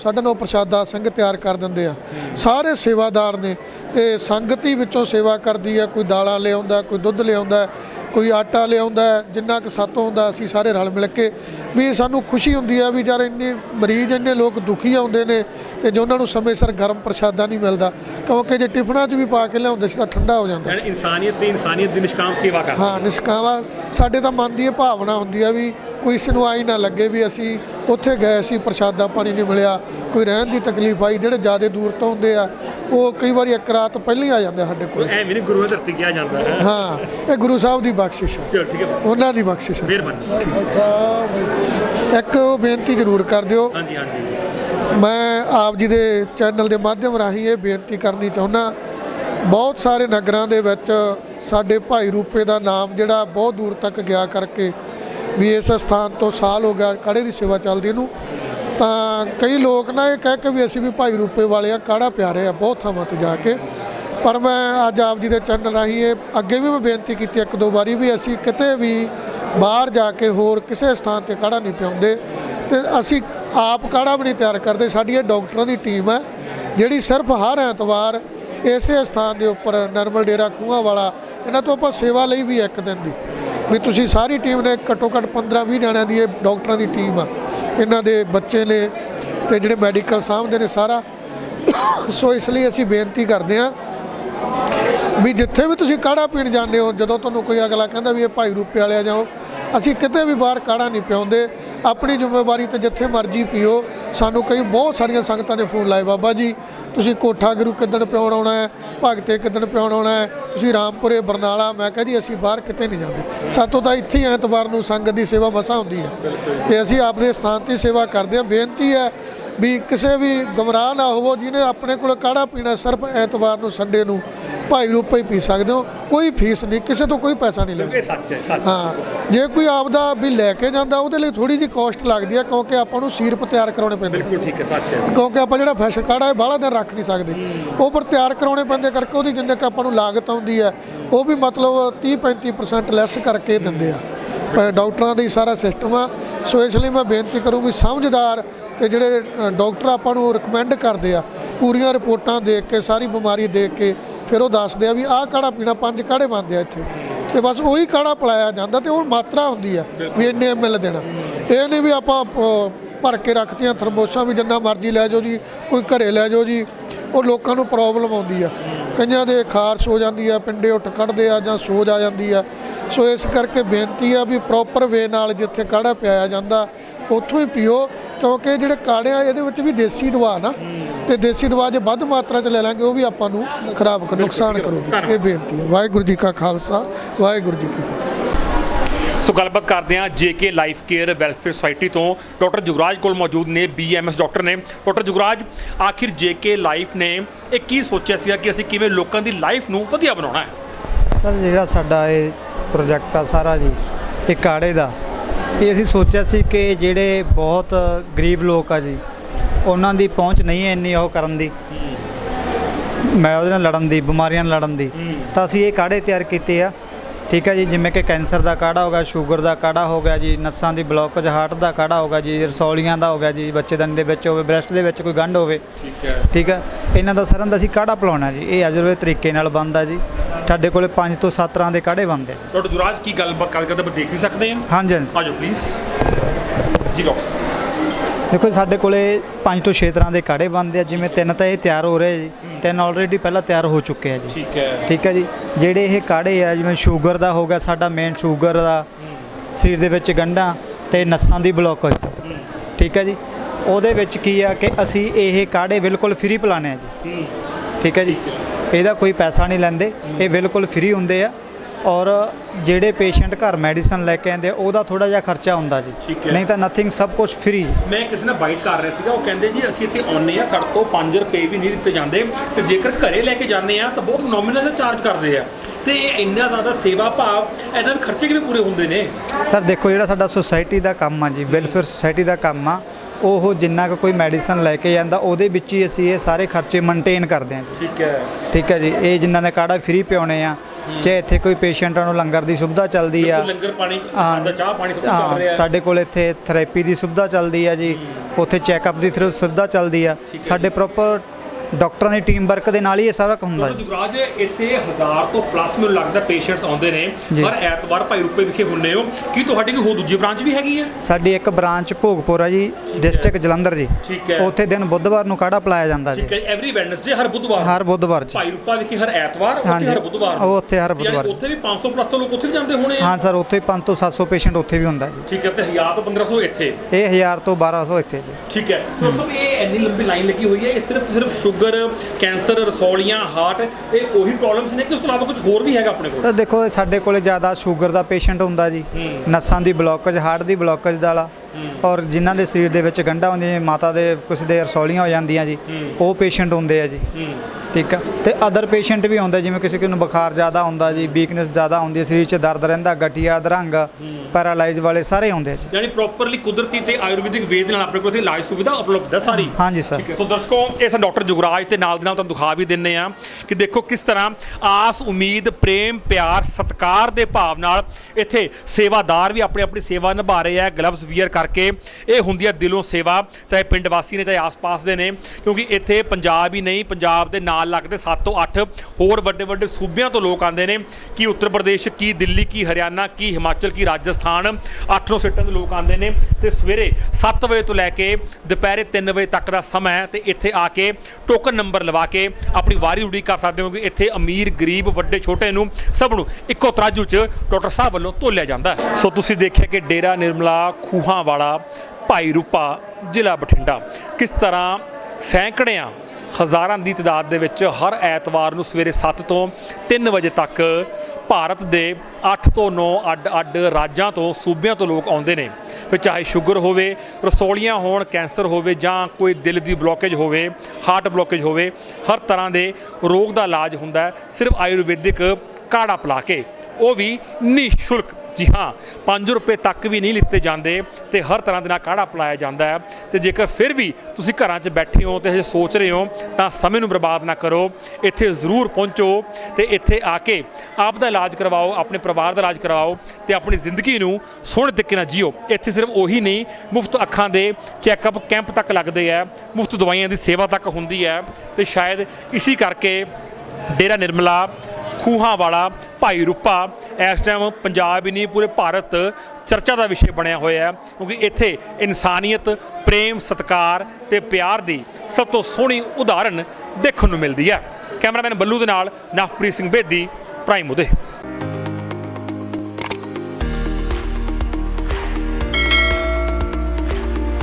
9:30 ਪ੍ਰਸ਼ਾਦਾ ਸਿੰਘ ਤਿਆਰ ਕਰ ਦਿੰਦੇ ਆ। ਸਾਰੇ ਸੇਵਾਦਾਰ ਨੇ ਤੇ ਸੰਗਤ ਵਿੱਚੋਂ ਸੇਵਾ ਕਰਦੀ ਆ ਕੋਈ ਦਾਲਾਂ ਲਿਆਉਂਦਾ ਕੋਈ ਦੁੱਧ ਲਿਆਉਂਦਾ ਕੋਈ ਆਟਾ ਲਿਆਉਂਦਾ ਜਿੰਨਾ ਕਿ ਸਾਤੋਂ ਹੁੰਦਾ ਅਸੀਂ ਸਾਰੇ ਰਲ ਮਿਲ ਕੇ ਵੀ ਸਾਨੂੰ ਖੁਸ਼ੀ ਹੁੰਦੀ ਆ ਵੀ ਯਾਰ ਇੰਨੇ ਮਰੀਜ਼ ਇੰਨੇ ਲੋਕ ਦੁਖੀ ਆਉਂਦੇ ਨੇ ਤੇ ਜੇ ਉਹਨਾਂ ਨੂੰ ਸਮੇਂ ਸਿਰ ਗਰਮ ਪ੍ਰਸ਼ਾਦਾ ਨਹੀਂ ਮਿਲਦਾ ਕਿਉਂਕਿ ਜੇ ਟਿਫਨਾਂ 'ਚ ਵੀ ਪਾ ਕੇ ਲਿਆਉਂਦੇ ਸੀ ਤਾਂ ਠੰਡਾ ਹੋ ਜਾਂਦਾ। ਯਾਨੀ ਇਨਸਾਨੀਅਤ ਤੇ ਇਨਸਾਨੀਅਤ ਦੀ ਨਿਸ਼ਕਾਮ ਸੇਵਾ ਕਰ ਹਾਂ ਨਿਸ਼ਕਾਵਾ ਸਾਡੇ ਤਾਂ ਮਨ ਦੀ ਇਹ ਭਾਵਨਾ ਹੁੰਦੀ ਆ ਵੀ ਕੋਈ ਇਸ ਨੂੰ ਲੱਗੇ ਵੀ ਅਸੀਂ ਉੱਥੇ ਗਏ ਸੀ ਪ੍ਰਸ਼ਾਦਾ ਪਾਣੀ ਨਹੀਂ ਮਿਲਿਆ ਕੋਈ ਰਹਿਣ ਦੀ ਤਕਲੀਫ ਆਈ ਜਿਹੜੇ ਜ਼ਿਆਦਾ ਦੂਰ ਤੋਂ ਹੁੰਦੇ ਆ ਉਹ ਕਈ ਵਾਰੀ ਇੱਕ ਰਾਤ ਪਹਿਲਾਂ ਹੀ ਆ ਜਾਂਦੇ ਆ ਸਾਡੇ ਕੋਲ। ਐਵੇਂ ਨਹੀਂ ਗੁਰੂ ਦੀ ਧਰਤੀ ਕਿਹਾ ਜਾਂਦਾ ਹੈ। ਹਾਂ ਇਹ ਗੁਰੂ ਸਾਹਿਬ ਦੀ ਬਖਸ਼ਿਸ਼ ਹੈ ਚਲੋ ਠੀਕ ਹੈ। ਉਹਨਾਂ ਦੀ ਬਖਸ਼ਿਸ਼ ਹੈ ਮਿਹਰਬਾਨੀ। ਇੱਕ ਉਹ ਬੇਨਤੀ ਜ਼ਰੂਰ ਕਰ ਦਿਓ। ਹਾਂਜੀ ਹਾਂਜੀ। ਮੈਂ ਆਪ ਜੀ ਦੇ ਚੈਨਲ ਦੇ ਮਾਧਿਅਮ ਰਾਹੀਂ ਇਹ ਬੇਨਤੀ ਕਰਨੀ ਚਾਹੁੰਦਾ ਬਹੁਤ ਸਾਰੇ ਨਗਰਾਂ ਦੇ ਵਿੱਚ ਸਾਡੇ ਭਾਈ ਰੂਪੇ ਦਾ ਨਾਮ ਜਿਹੜਾ ਬਹੁਤ ਦੂਰ ਤੱਕ ਗਿਆ ਕਰਕੇ ਵੀ ਇਸ ਸਥਾਨ ਤੋਂ ਸਾਲ ਹੋ ਗਿਆ ਕਾੜੇ ਦੀ ਸੇਵਾ ਚੱਲਦੀ ਨੂੰ ਤਾਂ ਕਈ ਲੋਕ ਨਾ ਇਹ ਕਹਿ ਕੇ ਵੀ ਅਸੀਂ ਵੀ ਭਾਈ ਰੂਪੇ ਵਾਲੇ ਆ ਕਾੜਾ ਪਿਆਰੇ ਆ ਬਹੁਤ ਥਾਵਾਂ ਤੇ ਜਾ ਕੇ। ਪਰ ਮੈਂ ਅੱਜ ਆਪ ਜੀ ਦੇ ਚੈਨਲ ਰਾਹੀਂ ਇਹ ਅੱਗੇ ਵੀ ਮੈਂ ਬੇਨਤੀ ਕੀਤੀ, ਇੱਕ ਦੋ ਵਾਰੀ ਵੀ ਅਸੀਂ ਕਿਤੇ ਵੀ ਬਾਹਰ ਜਾ ਕੇ ਹੋਰ ਕਿਸੇ ਸਥਾਨ ਤੇ ਕਾੜਾ ਨਹੀਂ ਪਿਆਉਂਦੇ ਤੇ ਅਸੀਂ ਆਪ ਕਾੜਾ ਵੀ ਨਹੀਂ ਤਿਆਰ ਕਰਦੇ, ਸਾਡੀ ਇਹ ਡਾਕਟਰਾਂ ਦੀ ਟੀਮ ਹੈ, ਜਿਹੜੀ ਸਿਰਫ ਹਰ ਐਤਵਾਰ ਇਸੇ ਸਥਾਨ ਦੇ ਉੱਪਰ ਨਰਮਲ ਡੇਰਾ ਖੂਹਾਂ ਵਾਲਾ, ਇਹਨਾਂ ਤੋਂ ਆਪਾਂ ਸੇਵਾ ਲਈ ਵੀ ਇੱਕ ਦਿਨ ਦੀ। ਵੀ ਤੁਸੀਂ ਸਾਰੀ ਟੀਮ ਨੇ ਘੱਟੋ ਘੱਟ 15 20 ਜਣਿਆਂ ਦੀ ਇਹ ਡਾਕਟਰਾਂ ਦੀ ਟੀਮ ਆ, ਇਹਨਾਂ ਦੇ ਬੱਚੇ ਨੇ ਤੇ ਜਿਹੜੇ ਮੈਡੀਕਲ ਸਾਂਭਦੇ ਨੇ ਸਾਰਾ। ਸੋ ਇਸ ਲਈ ਅਸੀਂ ਬੇਨਤੀ ਕਰਦੇ ਹਾਂ ਵੀ ਜਿੱਥੇ ਵੀ ਤੁਸੀਂ ਕਾੜਾ ਪੀਣ ਜਾਂਦੇ ਹੋ, ਜਦੋਂ ਤੁਹਾਨੂੰ ਕੋਈ ਅਗਲਾ ਕਹਿੰਦਾ ਵੀ ਇਹ ਭਾਈ ਰੂਪੇ ਵਾਲਿਆ ਜਾਓ, ਅਸੀਂ ਕਿਤੇ ਵੀ ਬਾਹਰ ਕਾੜਾ ਨਹੀਂ ਪਿਆਉਂਦੇ। ਆਪਣੀ ਜ਼ਿੰਮੇਵਾਰੀ ਤੇ ਜਿੱਥੇ ਮਰਜ਼ੀ ਪੀਓ। ਸਾਨੂੰ ਕਈ ਬਹੁਤ ਸਾਰੀਆਂ ਸੰਗਤਾਂ ਨੇ ਫੋਨ ਲਾਏ, ਬਾਬਾ ਜੀ, ਤੁਸੀਂ ਕੋਠਾ ਗੁਰੂ ਕਿੱਦਣ ਪਿਆਉਣ ਆਉਣਾ ਹੈ? ਭਗਤੇ ਕਿੱਦਣ ਪਿਆਉਣ ਆਉਣਾ ਹੈ? ਤੁਸੀਂ ਰਾਮਪੁਰੇ, ਬਰਨਾਲਾ, ਮੈਂ ਕਿਹਾ ਜੀ, ਅਸੀਂ ਬਾਹਰ ਕਿਤੇ ਨਹੀਂ ਜਾਂਦੇ। ਸਾਤੋਂ ਤਾਂ ਇੱਥੇ ਹੀ ਐਤਵਾਰ ਨੂੰ ਸੰਗਤ ਦੀ ਸੇਵਾ ਮਸਾ ਹੁੰਦੀ ਹੈ। ਤੇ ਅਸੀਂ ਆਪਣੇ ਸਥਾਨ ਤੇ ਸੇਵਾ ਕਰਦੇ ਹਾਂ। ਬੇਨਤੀ ਹੈ ਵੀ ਕਿਸੇ ਵੀ ਗਮਰਾਹ ਨਾ ਹੋਵੋ ਜਿਹਨੇ ਆਪਣੇ ਕੋਲ ਕਾੜਾ ਪੀਣਾ ਸਿਰਫ ਐਤਵਾਰ ਨੂੰ ਸੰਡੇ ਨੂੰ ਭਾਈ ਰੂਪੇ ਹੀ ਪੀ ਸਕਦੇ ਹੋ। ਕੋਈ ਫੀਸ ਨਹੀਂ ਕਿਸੇ ਤੋਂ ਕੋਈ ਪੈਸਾ ਨਹੀਂ ਇਹ ਲੈਂਦੇ ਸੱਚ ਹੈ ਸੱਚ। ਹਾਂ ਜੇ ਕੋਈ ਆਪਦਾ ਵੀ ਲੈ ਕੇ ਜਾਂਦਾ ਉਹਦੇ ਲਈ ਥੋੜੀ ਜਿਹੀ ਕਾਸਟ ਲੱਗਦੀ ਹੈ ਕਿਉਂਕਿ ਆਪਾਂ ਨੂੰ ਸੀਰਪ ਤਿਆਰ ਕਰਾਉਣੇ ਪੈਂਦੇ। ਬਿਲਕੁਲ ਠੀਕ ਹੈ ਸੱਚ ਹੈ। ਕਿਉਂਕਿ ਆਪਾਂ ਜਿਹੜਾ ਫੈਸ਼ਨ ਕਾੜਾ ਹੈ ਬਾਹਲਾ ਦਿਨ ਰੱਖ ਨਹੀਂ ਸਕਦੇ। ਉਹ ਪਰ ਤਿਆਰ ਕਰਾਉਣੇ ਪੈਂਦੇ ਕਰਕੇ ਉਹਦੀ ਜਿੰਨੇ ਕੁ ਆਪਾਂ ਨੂੰ ਲਾਗਤ ਆਉਂਦੀ ਹੈ ਉਹ ਵੀ ਮਤਲਬ 30 35% ਲੈਸ ਕਰਕੇ ਦਿੰਦੇ ਆ। ਡਾਕਟਰਾਂ ਦਾ ਹੀ ਸਾਰਾ ਸਿਸਟਮ ਆ। ਸੋ ਇਸ ਲਈ ਮੈਂ ਬੇਨਤੀ ਕਰੂੰ ਵੀ ਸਮਝਦਾਰ ਤੇ ਜਿਹੜੇ ਅ, ਡਾਕਟਰ ਆਪਾਂ ਨੂੰ ਰეკਮੈਂਡ ਕਰਦੇ ਆ ਪੂਰੀਆਂ ਰਿਪੋਰਟਾਂ ਦੇਖ ਕੇ ਸਾਰੀ ਬਿਮਾਰੀ ਦੇਖ ਕੇ ਫਿਰ ਉਹ ਦੱਸਦੇ ਆ ਵੀ ਆਹ ਕਾੜਾ ਪੀਣਾ ਪੰਜ ਕਾੜੇ ਬਣਦੇ ਆ ਇੱਥੇ। ਤੇ ਬਸ ਉਹੀ ਕਾੜਾ ਪਿਲਾਇਆ ਜਾਂਦਾ ਤੇ ਉਹ ਮਾਤਰਾ ਹੁੰਦੀ ਆ ਵੀ ਇੰਨੇ ਐਮਐਲ ਦੇਣਾ। ਇਹ ਨਹੀਂ ਵੀ ਆਪਾਂ ਭਰ ਕੇ ਰੱਖਤੀਆਂ ਥਰਮੋਸਾਂ ਵੀ ਜਿੰਨਾ ਮਰਜ਼ੀ ਲੈ ਜਾਓ ਜੀ ਕੋਈ ਘਰੇ ਲੈ ਜਾਓ ਜੀ ਉਹ ਲੋਕਾਂ ਨੂੰ ਪ੍ਰੋਬਲਮ ਆਉਂਦੀ ਆ। ਕਈਆਂ ਦੇ ਖਾਰਸ਼ ਹੋ ਜਾਂਦੀ ਆ ਪਿੰਡੇ ਉੱਠ ਕੱਢਦੇ ਆ ਜਾਂ ਸੋਜ ਆ ਜਾਂਦੀ ਆ। ਸੋ ਇਸ ਕਰਕੇ ਬੇਨਤੀ ਆ ਵੀ ਪ੍ਰੋਪਰ ਵੇ ਨਾਲ ਜਿੱਥੇ ਕਾੜਾ ਪਿਆਇਆ ਜਾਂਦਾ ਉੱਥੋਂ ਹੀ ਪੀਓ ਕਿਉਂਕਿ ਜਿਹੜੇ ਕਾੜੇ ਆ ਇਹਦੇ ਵਿੱਚ ਵੀ ਦੇਸੀ ਦਵਾ ਨਾ ਤੇ ਦੇਸੀ ਦਵਾ ਜੇ ਵੱਧ ਮਾਤਰਾ ਚ ਲੈ ਲਾਂਗੇ ਉਹ ਵੀ ਆਪਾਂ ਨੂੰ ਖਰਾਬ ਕਰ ਨੁਕਸਾਨ ਕਰੂਗੀ। ਇਹ ਬੇਨਤੀ ਹੈ ਵਾਹਿਗੁਰੂ ਜੀ ਕਾ ਖਾਲਸਾ ਵਾਹਿਗੁਰੂ ਜੀ ਕੀ ਫਤਿਹ। ਸੋ ਗੱਲਬਾਤ ਕਰਦੇ ਹਾਂ JK life care welfare society ਤੋਂ। ਡਾਕਟਰ ਜੁਗਰਾਜ ਕੋਲ ਮੌਜੂਦ ਨੇ ਬੀਐਮਐਸ ਡਾਕਟਰ ਨੇ। ਡਾਕਟਰ ਜੁਗਰਾਜ ਆਖਿਰ ਜੇਕੇ ਲਾਈਫ ਨੇ ਇਹ ਕੀ ਸੋਚਿਆ ਸੀਗਾ ਕਿ ਅਸੀਂ ਕਿਵੇਂ ਲੋਕਾਂ ਦੀ ਲਾਈਫ ਨੂੰ ਵਧੀਆ ਬਣਾਉਣਾ ਹੈ? ਸਰ ਜਿਹੜਾ ਸਾਡਾ ਇਹ ਪ੍ਰੋਜੈਕਟ ਆ ਸਾਰਾ ਜੀ ਇਹ ਕਾੜੇ ਦਾ। ਇਹ ਅਸੀਂ ਸੋਚਿਆ ਸੀ ਕਿ ਜਿਹੜੇ ਬਹੁਤ ਗਰੀਬ ਲੋਕ ਆ ਜੀ ਉਹਨਾਂ ਦੀ ਪਹੁੰਚ ਨਹੀਂ ਹੈ ਇੰਨੀ ਉਹ ਕਰਨ ਦੀ। ਮੈਂ ਉਹਦੇ ਨਾਲ ਲੜਨ ਦੀ ਬਿਮਾਰੀਆਂ ਨਾਲ ਲੜਨ ਦੀ। ਤਾਂ ਅਸੀਂ ਇਹ ਕਾੜੇ ਤਿਆਰ ਕੀਤੇ ਆ। ਠੀਕ ਹੈ ਜੀ ਜਿਵੇਂ ਕਿ ਕੈਂਸਰ ਦਾ ਕਾੜਾ ਹੋ ਗਿਆ ਸ਼ੂਗਰ ਦਾ ਕਾੜਾ ਹੋ ਗਿਆ ਜੀ ਨਸਾਂ ਦੀ ਬਲੌਕੇਜ ਹਾਰਟ ਦਾ ਕਾੜਾ ਹੋ ਗਿਆ ਜੀ ਰਸੌਲੀਆਂ ਦਾ ਹੋ ਗਿਆ ਜੀ ਬੱਚੇਦਾਨੀ ਦੇ ਵਿੱਚ ਹੋਵੇ ਬ੍ਰੈਸਟ ਦੇ ਵਿੱਚ ਕੋਈ ਗੰਢ ਹੋਵੇ। ਠੀਕ ਹੈ। ਠੀਕ ਹੈ ਇਹਨਾਂ ਦਾ ਸਾਰਿਆਂ ਦਾ ਅਸੀਂ ਕਾੜਾ ਪਿਲਾਉਣਾ ਜੀ ਇਹ ਅਜਰਵੇ ਤਰੀਕੇ ਨਾਲ ਬਣਦਾ ਜੀ। ਸਾਡੇ ਕੋਲੇ 5 ਤੋਂ 7 ਤਰ੍ਹਾਂ ਦੇ ਕਾੜੇ ਬਣਦੇ। ਡਾਕਟਰ ਜੁਗਰਾਜ ਕੀ ਗੱਲਬਾਤ ਕਰ ਕਰਦੇ ਆਪਾਂ ਦੇਖ ਵੀ ਸਕਦੇ ਹਾਂ? ਹਾਂਜੀ ਹਾਂਜੀ। ਆਜੋ ਪਲੀਜ਼ ਜੀ ਡਾਕਟਰ ਦੇਖੋ ਸਾਡੇ ਕੋਲੇ 5 ਤੋਂ 6 ਤਰ੍ਹਾਂ ਦੇ ਕਾੜੇ ਬਣਦੇ ਆ ਜਿਵੇਂ ਤਿੰਨ ਤਾਂ ਇਹ ਤਿਆਰ ਹੋ ਰਹੇ ਜੀ। ਤਿੰਨ ਆਲਰੇਡੀ ਪਹਿਲਾਂ ਤਿਆਰ ਹੋ ਚੁੱਕੇ ਆ ਜੀ। ਠੀਕ ਹੈ। ਠੀਕ ਹੈ ਜੀ। ਜਿਹੜੇ ਇਹ ਕਾੜੇ ਆ ਜਿਵੇਂ ਸ਼ੂਗਰ ਦਾ ਹੋ ਗਿਆ ਸਾਡਾ ਮੇਨ ਸ਼ੂਗਰ ਦਾ ਸਰੀਰ ਦੇ ਵਿੱਚ ਗੰਢਾਂ ਤੇ ਨਸਾਂ ਦੀ ਬਲੌਕੇਜ ਠੀਕ ਹੈ ਜੀ। ਉਹਦੇ ਵਿੱਚ ਕੀ ਆ ਕਿ ਅਸੀਂ ਇਹ ਕਾੜੇ ਬਿਲਕੁਲ ਫ੍ਰੀ ਪਿਲਾਣੇ ਆ ਜੀ। ਠੀਕ ਹੈ ਜੀ। ਇਹਦਾ ਕੋਈ ਪੈਸਾ ਨਹੀਂ ਲੈਂਦੇ। ਇਹ ਬਿਲਕੁਲ ਫ੍ਰੀ ਹੁੰਦੇ ਆ। ਔਰ ਜਿਹੜੇ ਪੇਸ਼ੈਂਟ ਘਰ ਮੈਡੀਸਨ ਲੈ ਕੇ ਆਉਂਦੇ ਆ, ਉਹਦਾ ਥੋੜਾ ਜਿਹਾ ਖਰਚਾ ਹੁੰਦਾ ਜੀ। ਠੀਕ ਹੈ। ਨਹੀਂ ਤਾਂ ਨਥਿੰਗ ਸਭ ਕੁਝ ਫ੍ਰੀ ਮੈਂ ਕਿਸੇ ਨਾਲ ਬਾਈਟ ਕਰ ਰਿਹਾ ਸੀਗਾ ਉਹ ਕਹਿੰਦੇ ਜੀ ਅਸੀਂ ਇੱਥੇ ਆਉਂਦੇ ਆ ਸਾਡੇ ਤੋਂ 5 ਰੁਪਏ ਵੀ ਨਹੀਂ ਦਿੱਤੇ ਜਾਂਦੇ। ਤੇ ਜੇਕਰ ਘਰੇ ਲੈ ਕੇ ਜਾਂਦੇ ਆ ਤਾਂ ਬਹੁਤ ਨੋਮੀਨਲ ਦਾ ਚਾਰਜ ਕਰਦੇ ਆ। ਤੇ ਇਹ ਇੰਨਾ ਜ਼ਿਆਦਾ ਸੇਵਾ ਭਾਵ ਇਹਨਾਂ ਦੇ ਖਰਚੇ ਕਿਵੇਂ ਪੂਰੇ ਹੁੰਦੇ ਨੇ? ਸਰ ਦੇਖੋ ਜਿਹੜਾ ਸਾਡਾ ਸੁਸਾਇਟੀ ਦਾ ਕੰਮ ਆ ਜੀ ਵੈਲਫੇਅਰ ਸੁਸਾਇਟੀ ਦਾ ਕੰਮ ਆ ਉਹ ਜਿੰਨਾ ਕੁ ਕੋਈ ਮੈਡੀਸਨ ਲੈ ਕੇ ਜਾਂਦਾ ਉਹਦੇ ਵਿੱਚ ਹੀ ਅਸੀਂ ਇਹ ਸਾਰੇ ਖਰਚੇ ਮੇਨਟੇਨ ਕਰਦੇ ਹਾਂ ਜੀ। ਠੀਕ ਹੈ। ਠੀਕ ਹੈ ਜੀ। ਇਹ ਜਿਨ੍ਹਾਂ ਨੇ ਕਾੜਾ ਫ੍ਰੀ ਪਿਆਉਣੇ ਆ ਚਾਹੇ ਇੱਥੇ ਕੋਈ ਪੇਸ਼ੈਂਟਾਂ ਨੂੰ ਲੰਗਰ ਦੀ ਸੁਵਿਧਾ ਚੱਲਦੀ ਆ। ਲੰਗਰ ਪਾਣੀ ਸਾਦਾ ਚਾਹ ਪਾਣੀ ਸਭ ਚੱਲ ਰਿਹਾ। ਸਾਡੇ ਕੋਲ ਇੱਥੇ ਥੈਰੇਪੀ ਦੀ ਸੁਵਿਧਾ ਚੱਲਦੀ ਆ ਜੀ। ਉੱਥੇ ਚੈੱਕਅਪ ਦੀ ਥਰ- ਸੁਵਿਧਾ ਚੱਲਦੀ ਆ। ਸਾਡੇ ਪ੍ਰੋਪਰ ਡਾਕਟਰਾਂ ਦੀ ਟੀਮ ਵਰਕ ਦੇ ਨਾਲ ਹੀ ਇਹ ਸਾਰਾ ਕੰਮ ਹੁੰਦਾ ਜੀ। ਜੁਗਰਾਜ ਇੱਥੇ ਹਜ਼ਾਰ ਤੋਂ ਪਲੱਸ ਮੈਨੂੰ ਲੱਗਦਾ ਪੇਸ਼ੈਂਟਸ ਆਉਂਦੇ ਨੇ। ਹਰ ਐਤਵਾਰ ਭਾਈ ਰੂਪੇ ਵਿਖੇ ਹੁੰਨੇ ਹੋ। ਕੀ ਤੁਹਾਡੀ ਕੋਈ ਹੋਰ ਦੂਜੀ ਬ੍ਰਾਂਚ ਵੀ ਹੈਗੀ ਹੈ? ਸਾਡੀ ਇੱਕ ਬ੍ਰਾਂਚ ਭੋਗਪੁਰ ਆ ਜੀ ਡਿਸਟ੍ਰਿਕਟ ਜਲੰਧਰ ਜੀ। ਹੈ। ਉੱਥੇ ਦਿਨ ਬੁੱਧਵਾਰ ਨੂੰ ਕਾੜਾ ਪਿਲਾਇਆ ਜਾਂਦਾ ਜੀ। ਠੀਕ ਹੈ। ਐਵਰੀ ਵੈਡਨਸਡੇ ਹਰ ਬੁੱਧਵਾਰ ਹਰ ਬੁੱਧਵਾਰ ਜੀ। ਭਾਈ ਰੂਪਾ ਵਿਖੇ ਹਰ ਐਤਵਾਰ ਉੱਥੇ। ਹਰ ਬੁੱਧਵਾਰ ਉਹ ਉੱਥੇ ਹਰ ਬੁੱਧਵਾਰ। ਉੱਥੇ ਵੀ 500 ਪਲੱਸ ਲੋਕ ਉੱਥੇ ਵੀ ਜਾਂਦੇ ਹੋਣੇ ਹਾਂ ਸਰ ਉੱਥੇ 500 ਤੋਂ 700 ਪੇਸ਼ੈਂਟ ਉੱਥੇ ਵੀ ਹੁੰਦਾ ਜੀ। ਠੀਕ ਹੈ। ਤੇ 1000 ਤੋਂ 1500 ਇੱਥੇ? ਇਹ 1000 ਤੋਂ 1200 ਇੱਥੇ ਜੀ। ਠੀਕ ਹੈ। ਸਾਹਿਬ ਇਹ ਇੰਨੀ ਲੰਬੀ ਲਾਈਨ ਲੱਗੀ ਹੋਈ ਹੈ ਇਹ ਸਿਰਫ ਸਿਰਫ ਸ਼ੂਗਰ ਕੈਂਸਰ ਰਸੌਲੀਆਂ ਹਾਰਟ ਇਹ ਉਹੀ ਪ੍ਰੋਬਲਮਸ ਨੇ ਕਿ ਉਸ ਤੋਂ ਇਲਾਵਾ ਕੁਝ ਹੋਰ ਵੀ ਹੈਗਾ ਆਪਣੇ ਕੋਲ? ਸਰ ਦੇਖੋ ਇਹ ਸਾਡੇ ਕੋਲੇ ਜ਼ਿਆਦਾ ਸ਼ੂਗਰ ਦਾ ਪੇਸ਼ੈਂਟ ਹੁੰਦਾ ਜੀ। ਨਸਾਂ ਦੀ ਬਲੌਕੇਜ ਹਾਰਟ ਦੀ ਬਲੌਕੇਜ ਦਾ ਵਾਲਾ। ਔਰ ਜਿਨ੍ਹਾਂ ਦੇ ਸਰੀਰ ਦੇ ਵਿੱਚ ਗੰਢਾਂ ਹੁੰਦੀਆਂ ਜਿਵੇਂ ਮਾਤਾ ਦੇ ਕੁਛ ਦੇ ਰਸੌਲੀਆਂ ਹੋ ਜਾਂਦੀਆਂ ਜੀ ਉਹ ਪੇਸ਼ੈਂਟ ਹੁੰਦੇ ਆ ਜੀ। ਠੀਕ ਆ? ਤੇ ਅਦਰ ਪੇਸ਼ੈਂਟ ਵੀ ਹੁੰਦਾ ਜਿਵੇਂ ਕਿਸੇ ਨੂੰ ਬੁਖਾਰ ਜ਼ਿਆਦਾ ਹੁੰਦਾ ਜੀ ਵੀਕਨੈਸ ਜ਼ਿਆਦਾ ਹੁੰਦੀ ਹੈ ਸਰੀਰ 'ਚ ਦਰਦ ਰਹਿੰਦਾ ਗਠੀਆ ਅਧਰੰਗ ਪੈਰਾਲਾਈਜ਼ ਵਾਲੇ ਸਾਰੇ ਹੁੰਦੇ ਆ ਜੀ। ਯਾਨੀ ਪ੍ਰੋਪਰਲੀ ਕੁਦਰਤੀ ਤੇ ਆਯੁਰਵੈਦਿਕ ਵੇਦ ਨਾਲ ਆਪਣੇ ਕੋਲ ਇੱਥੇ ਇਲਾਜ ਸੁਵਿਧਾ ਉਪਲਬਧ ਹੈ ਸਾਰੀ? ਹਾਂਜੀ ਸਰ ਠੀਕ ਹੈ। ਸੋ ਦਰਸ਼ਕੋ ਇਸ ਡਾਕਟਰ ਜੁਗਰਾਜ ਤੇ ਨਾਲ ਦੇ ਨਾਲ ਤੁਹਾਨੂੰ ਦਿਖਾ ਵੀ ਦਿੰਨੇ ਆ ਕਿ ਦੇਖੋ ਕਿਸ ਤਰ੍ਹਾਂ ਆਸ, ਉਮੀਦ, ਪ੍ਰੇਮ, ਪਿਆਰ, ਸਤਕਾਰ ਦੇ ਭਾਵ ਨਾਲ ਇੱਥੇ ਸੇਵਾਦਾਰ ਵੀ ਆਪਣੀ ਆਪਣੀ ਸੇਵਾ ਨਿਭਾ ਰਹੇ ਆ ਗਲਵਜ਼ ਵੀਅਰ ਕਰਕੇ। ਇਹ ਹੁੰਦੀ ਹੈ ਦਿਲੋਂ ਸੇਵਾ, ਚਾਹੇ ਪਿੰਡ ਵਾਸੀ ਨੇ, ਚਾਹੇ ਆਸ-ਪਾਸ ਦੇ ਨੇ, ਕਿਉਂਕਿ ਇੱਥੇ ਪੰਜਾਬ ਹੀ ਨਹੀਂ, ਪੰਜਾਬ ਦੇ ਨਾਲ ਲੱਗਦੇ 7 ਤੋਂ 8 ਹੋਰ ਵੱਡੇ ਵੱਡੇ ਸੂਬਿਆਂ ਤੋਂ ਲੋਕ ਆਉਂਦੇ ਨੇ। ਕੀ ਉੱਤਰ ਪ੍ਰਦੇਸ਼, ਕੀ ਦਿੱਲੀ, ਕੀ ਹਰਿਆਣਾ, ਕੀ ਹਿਮਾਚਲ, ਕੀ ਰਾਜਸਥਾਨ 8 ਸਟੇਟਾਂ ਦੇ ਲੋਕ ਆਉਂਦੇ ਨੇ ਤੇ ਸਵੇਰੇ 7 ਵਜੇ ਤੋਂ ਲੈ ਕੇ ਦੁਪਹਿਰੇ 3 ਵਜੇ ਤੱਕ ਦਾ ਸਮਾਂ ਹੈ ਤੇ ਇੱਥੇ ਆ ਕੇ ਟੋਕਨ ਨੰਬਰ ਲਵਾ ਕੇ ਆਪਣੀ ਵਾਰੀ ਉਡੀਕ ਕਰ ਸਕਦੇ ਹੋ ਕਿ ਇੱਥੇ ਅਮੀਰ, ਗਰੀਬ, ਵੱਡੇ, ਛੋਟੇ ਨੂੰ ਸਭ ਨੂੰ ਇੱਕੋ ਤਰਾਜੂ 'ਚ ਡਾਕਟਰ ਸਾਹਿਬ ਵੱਲੋਂ ਤੋਲਿਆ ਜਾਂਦਾ ਹੈ। ਸੋ ਤੁਸੀਂ ਦੇਖਿਆ ਕਿ ਡੇਰਾ ਨਿਰਮਲਾ ਖੂਹਾਂ ਵਾਲਾ ਭਾਈ ਰੂਪਾ, ਜ਼ਿਲ੍ਹਾ ਬਠਿੰਡਾ ਕਿਸ ਤਰ੍ਹਾਂ ਸੈਂਕੜਿਆਂ ਹਜ਼ਾਰਾਂ ਦੀ ਤਾਦਾਦ ਦੇ ਵਿੱਚ ਹਰ ਐਤਵਾਰ ਨੂੰ ਸਵੇਰੇ 7 ਤੋਂ 3 ਵਜੇ ਤੱਕ ਭਾਰਤ ਦੇ 8 ਤੋਂ 9 ਅੱਡ-ਅੱਡ ਰਾਜਾਂ ਤੋਂ, ਸੂਬਿਆਂ ਤੋਂ ਲੋਕ ਆਉਂਦੇ ਨੇ। ਫਿਰ ਚਾਹੇ ਸ਼ੂਗਰ ਹੋਵੇ, ਰਸੋਲੀਆਂ ਹੋਣ, ਕੈਂਸਰ ਹੋਵੇ ਜਾਂ ਕੋਈ ਦਿਲ ਦੀ ਬਲੋਕੇਜ ਹੋਵੇ ਹਾਰਟ ਬਲੋਕੇਜ ਹੋਵੇ, ਹਰ ਤਰ੍ਹਾਂ ਦੇ ਰੋਗ ਦਾ ਇਲਾਜ ਹੁੰਦਾ ਸਿਰਫ ਆਯੁਰਵੈਦਿਕ ਕਾੜਾ ਪਿਲਾ ਕੇ। ਉਹ ਵੀ ਨਿਸ਼ੁਲਕ ਜੀ ਹਾਂ 5 ਰੁਪਏ ਤੱਕ ਵੀ ਨਹੀਂ ਲਿੱਤੇ ਜਾਂਦੇ ਤੇ ਹਰ ਤਰ੍ਹਾਂ ਦੇ ਨਾਲ ਕਾੜਾ ਪਿਲਾਇਆ ਜਾਂਦਾ ਹੈ। ਤੇ ਜੇਕਰ ਫਿਰ ਵੀ ਤੁਸੀਂ ਘਰਾਂ 'ਚ ਬੈਠੇ ਹੋ ਤੇ ਹਜੇ ਸੋਚ ਰਹੇ ਹੋ, ਤਾਂ ਸਮੇਂ ਨੂੰ ਬਰਬਾਦ ਨਾ ਕਰੋ। ਇੱਥੇ ਜ਼ਰੂਰ ਪਹੁੰਚੋ ਤੇ ਇੱਥੇ ਆ ਕੇ ਆਪ ਦਾ ਇਲਾਜ ਕਰਵਾਓ, ਆਪਣੇ ਪਰਿਵਾਰ ਦਾ ਇਲਾਜ ਕਰਵਾਓ ਤੇ ਆਪਣੀ ਜ਼ਿੰਦਗੀ ਨੂੰ ਸੋਹਣੇ ਤਰੀਕੇ ਨਾਲ ਜੀਓ। ਇੱਥੇ ਸਿਰਫ ਉਹੀ ਨਹੀਂ, ਮੁਫਤ ਅੱਖਾਂ ਦੇ ਚੈੱਕਅਪ ਕੈਂਪ ਤੱਕ ਲੱਗਦੇ ਆ ਮੁਫਤ ਦਵਾਈਆਂ ਦੀ ਸੇਵਾ ਤੱਕ ਹੁੰਦੀ ਹੈ ਤੇ ਸ਼ਾਇਦ ਇਸੇ ਕਰਕੇ ਡੇਰਾ ਨਿਰਮਲਾ ਖੂਹਾਂ ਵਾਲਾ ਭਾਈ ਰੂਪਾ। ਇਸ ਟਾਈਮ ਪੰਜਾਬ ਹੀ ਨਹੀਂ, ਪੂਰੇ ਭਾਰਤ ਚਰਚਾ ਦਾ ਵਿਸ਼ੇ ਬਣਿਆ ਹੋਇਆ ਹੈ, ਕਿਉਂਕਿ ਇੱਥੇ ਇਨਸਾਨੀਅਤ, ਪ੍ਰੇਮ, ਸਤਕਾਰ ਤੇ ਪਿਆਰ ਦੀ ਸਭ ਤੋਂ ਸੋਹਣੀ ਉਦਾਹਰਣ ਦੇਖਣ ਨੂੰ ਮਿਲਦੀ ਹੈ। ਕੈਮਰਾਮੈਨ ਬੱਲੂ ਦੇ ਨਾਲ ਨਵਪ੍ਰੀਤ ਸਿੰਘ ਬੇਦੀ, ਪ੍ਰਾਈਮ ਉਦੇ